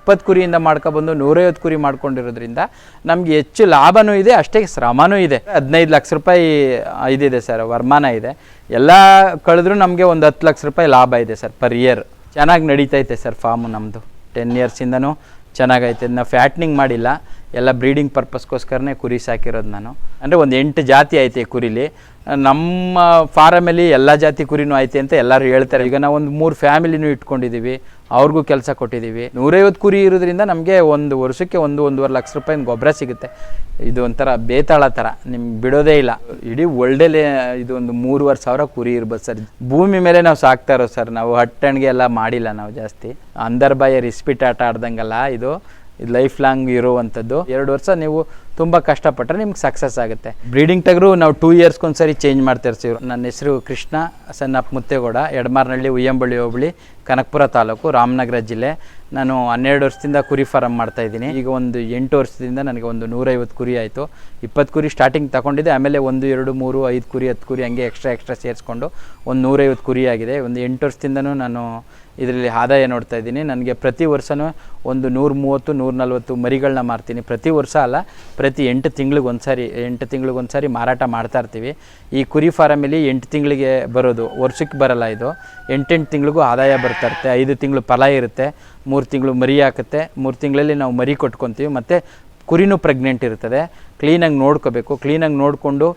ಇಪ್ಪತ್ತು ಕುರಿಯಿಂದ ಮಾಡ್ಕೊಬಂದು ನೂರೈವತ್ತು ಕುರಿ ಮಾಡ್ಕೊಂಡಿರೋದ್ರಿಂದ ನಮಗೆ ಹೆಚ್ಚು ಲಾಭನೂ ಇದೆ, ಅಷ್ಟೇ ಶ್ರಮನೂ ಇದೆ. ಹದಿನೈದು ಲಕ್ಷ ರೂಪಾಯಿ ಇದಿದೆ ಸರ್, ವರಮಾನ ಇದೆ. ಎಲ್ಲ ಕಳೆದ್ರೂ ನಮಗೆ ಒಂದು ಹತ್ತು ಲಕ್ಷ ರೂಪಾಯಿ ಲಾಭ ಇದೆ ಸರ್ ಪರ್ ಇಯರ್ ಚೆನ್ನಾಗಿ ನಡೀತೈತೆ ಸರ್ ಫಾರ್ಮು ನಮ್ಮದು ಟೆನ್ ಇಯರ್ಸಿಂದನೂ ಚೆನ್ನಾಗೈತೆ. ನಾವು ಫ್ಯಾಟ್ನಿಂಗ್ ಮಾಡಿಲ್ಲ. ಎಲ್ಲ ಬ್ರೀಡಿಂಗ್ ಪರ್ಪಸ್ಗೋಸ್ಕರನೇ ಕುರಿ ಸಾಕಿರೋದು ನಾನು. ಅಂದರೆ ಒಂದು ಎಂಟು ಜಾತಿ ಐತೆ ಕುರಿಲಿ. ನಮ್ಮ ಫಾರಮಲ್ಲಿ ಎಲ್ಲ ಜಾತಿ ಕುರಿನೂ ಐತೆ ಅಂತ ಎಲ್ಲರೂ ಹೇಳ್ತಾರೆ. ಈಗ ನಾವು ಒಂದು ಮೂರು ಫ್ಯಾಮಿಲಿನೂ ಇಟ್ಕೊಂಡಿದ್ದೀವಿ ಅವ್ರಿಗೂ ಕೆಲಸ ಕೊಟ್ಟಿದ್ದೀವಿ. ನೂರೈವತ್ತು ಕುರಿ ಇರೋದ್ರಿಂದ ನಮಗೆ ಒಂದು ವರ್ಷಕ್ಕೆ ಒಂದು, ಒಂದೂವರೆ ಲಕ್ಷ ರೂಪಾಯಿ ಗೊಬ್ಬರ ಸಿಗುತ್ತೆ. ಇದು ಒಂಥರ ಬೇತಾಳ ಥರ. ನಿಮ್ಗೆ ಬಿಡೋದೇ ಇಲ್ಲ. ಇಡೀ ಒಳ್ಳೆಲೆ ಇದು ಒಂದು ಮೂರುವರೆ ಸಾವಿರ ಕುರಿ ಇರ್ಬೋದು ಸರ್. ಭೂಮಿ ಮೇಲೆ ನಾವು ಸಾಕ್ತಾ ಇರೋದು ಸರ್. ನಾವು ಹಟ್ಟಣಿಗೆ ಎಲ್ಲ ಮಾಡಿಲ್ಲ ನಾವು ಜಾಸ್ತಿ. ಅಂದರ್ಬಾಯ ರಿಸ್ಪಿಟ್ ಆಟ ಆಡ್ದಂಗೆಲ್ಲ ಇದು. ಇದು ಲೈಫ್ ಲಾಂಗ್ ಇರುವಂಥದ್ದು ಎರಡು ವರ್ಷ ನೀವು ತುಂಬ ಕಷ್ಟಪಟ್ಟರೆ ನಿಮ್ಗೆ ಸಕ್ಸಸ್ ಆಗುತ್ತೆ. ಬ್ರೀಡಿಂಗ್ ಟಗರು ನಾವು ಟೂ ಇಯರ್ಸ್ಗೊಂದ್ಸರಿ ಚೇಂಜ್ ಮಾಡ್ತಾ ಇರ್ತೀವಿ ನನ್ನ ಹೆಸರು ಕೃಷ್ಣ ಸಣ್ಣಪ್ಪ ಮುತ್ತೇಗೌಡ ಎಡಮಾರ್ನಹಳ್ಳಿ ಉಯ್ಯಂಬಳ್ಳಿ, ಹೋಬಳಿ, ಕನಕಪುರ ತಾಲೂಕು, ರಾಮನಗರ ಜಿಲ್ಲೆ. ನಾನು ಹನ್ನೆರಡು ವರ್ಷದಿಂದ ಕುರಿ ಫಾರಮ್ ಮಾಡ್ತಾ ಇದ್ದೀನಿ. ಈಗ ಒಂದು ಎಂಟು ವರ್ಷದಿಂದ ನನಗೆ ಒಂದು ನೂರೈವತ್ತು ಕುರಿ ಆಯಿತು. ಇಪ್ಪತ್ತು ಕುರಿ ಸ್ಟಾರ್ಟಿಂಗ್ ತಗೊಂಡಿದ್ದೆ. ಆಮೇಲೆ ಒಂದು, ಎರಡು, ಮೂರು, ಐದು ಕುರಿ, ಹತ್ತು ಕುರಿ ಹಂಗೆ ಎಕ್ಸ್ಟ್ರಾ ಎಕ್ಸ್ಟ್ರಾ ಸೇರಿಸ್ಕೊಂಡು ಒಂದು ನೂರೈವತ್ತು ಕುರಿ ಆಗಿದೆ. ಒಂದು ಎಂಟು ವರ್ಷದಿಂದನೂ ನಾನು ಇದರಲ್ಲಿ ಆದಾಯ ನೋಡ್ತಾ ಇದ್ದೀನಿ. ನನಗೆ ಪ್ರತಿ ವರ್ಷವೂ ಒಂದು ನೂರ ಮೂವತ್ತು ನೂರ ನಲ್ವತ್ತು ಮರಿಗಳನ್ನ ಮಾರ್ತೀನಿ. ಪ್ರತಿ ವರ್ಷ ಅಲ್ಲ, ಪ್ರತಿ ಎಂಟು ತಿಂಗ್ಳಿಗೆ ಒಂದು ಸಾರಿ ಎಂಟು ತಿಂಗ್ಳಿಗೆ ಒಂದು ಸಾರಿ ಮಾರಾಟ ಮಾಡ್ತಾ ಇರ್ತೀವಿ. ಈ ಕುರಿ ಫಾರಮಲ್ಲಿ ಎಂಟು ತಿಂಗಳಿಗೆ ಬರೋದು, ವರ್ಷಕ್ಕೆ ಬರಲ್ಲ ಇದು. ಎಂಟೆಂಟು ತಿಂಗಳಿಗೂ ಆದಾಯ ಬರ್ತಾ ಇರುತ್ತೆ. ಐದು ತಿಂಗಳು ಫಲ ಇರುತ್ತೆ, ಮೂರು ತಿಂಗಳು ಮರಿ ಹಾಕುತ್ತೆ. ಮೂರು ತಿಂಗಳಲ್ಲಿ ನಾವು ಮರಿ ಕೊಟ್ಕೊತೀವಿ. ಮತ್ತು ಕುರಿನೂ ಪ್ರೆಗ್ನೆಂಟ್ ಇರ್ತದೆ. ಕ್ಲೀನಾಗಿ ನೋಡ್ಕೋಬೇಕು. ಕ್ಲೀನಾಗಿ ನೋಡಿಕೊಂಡು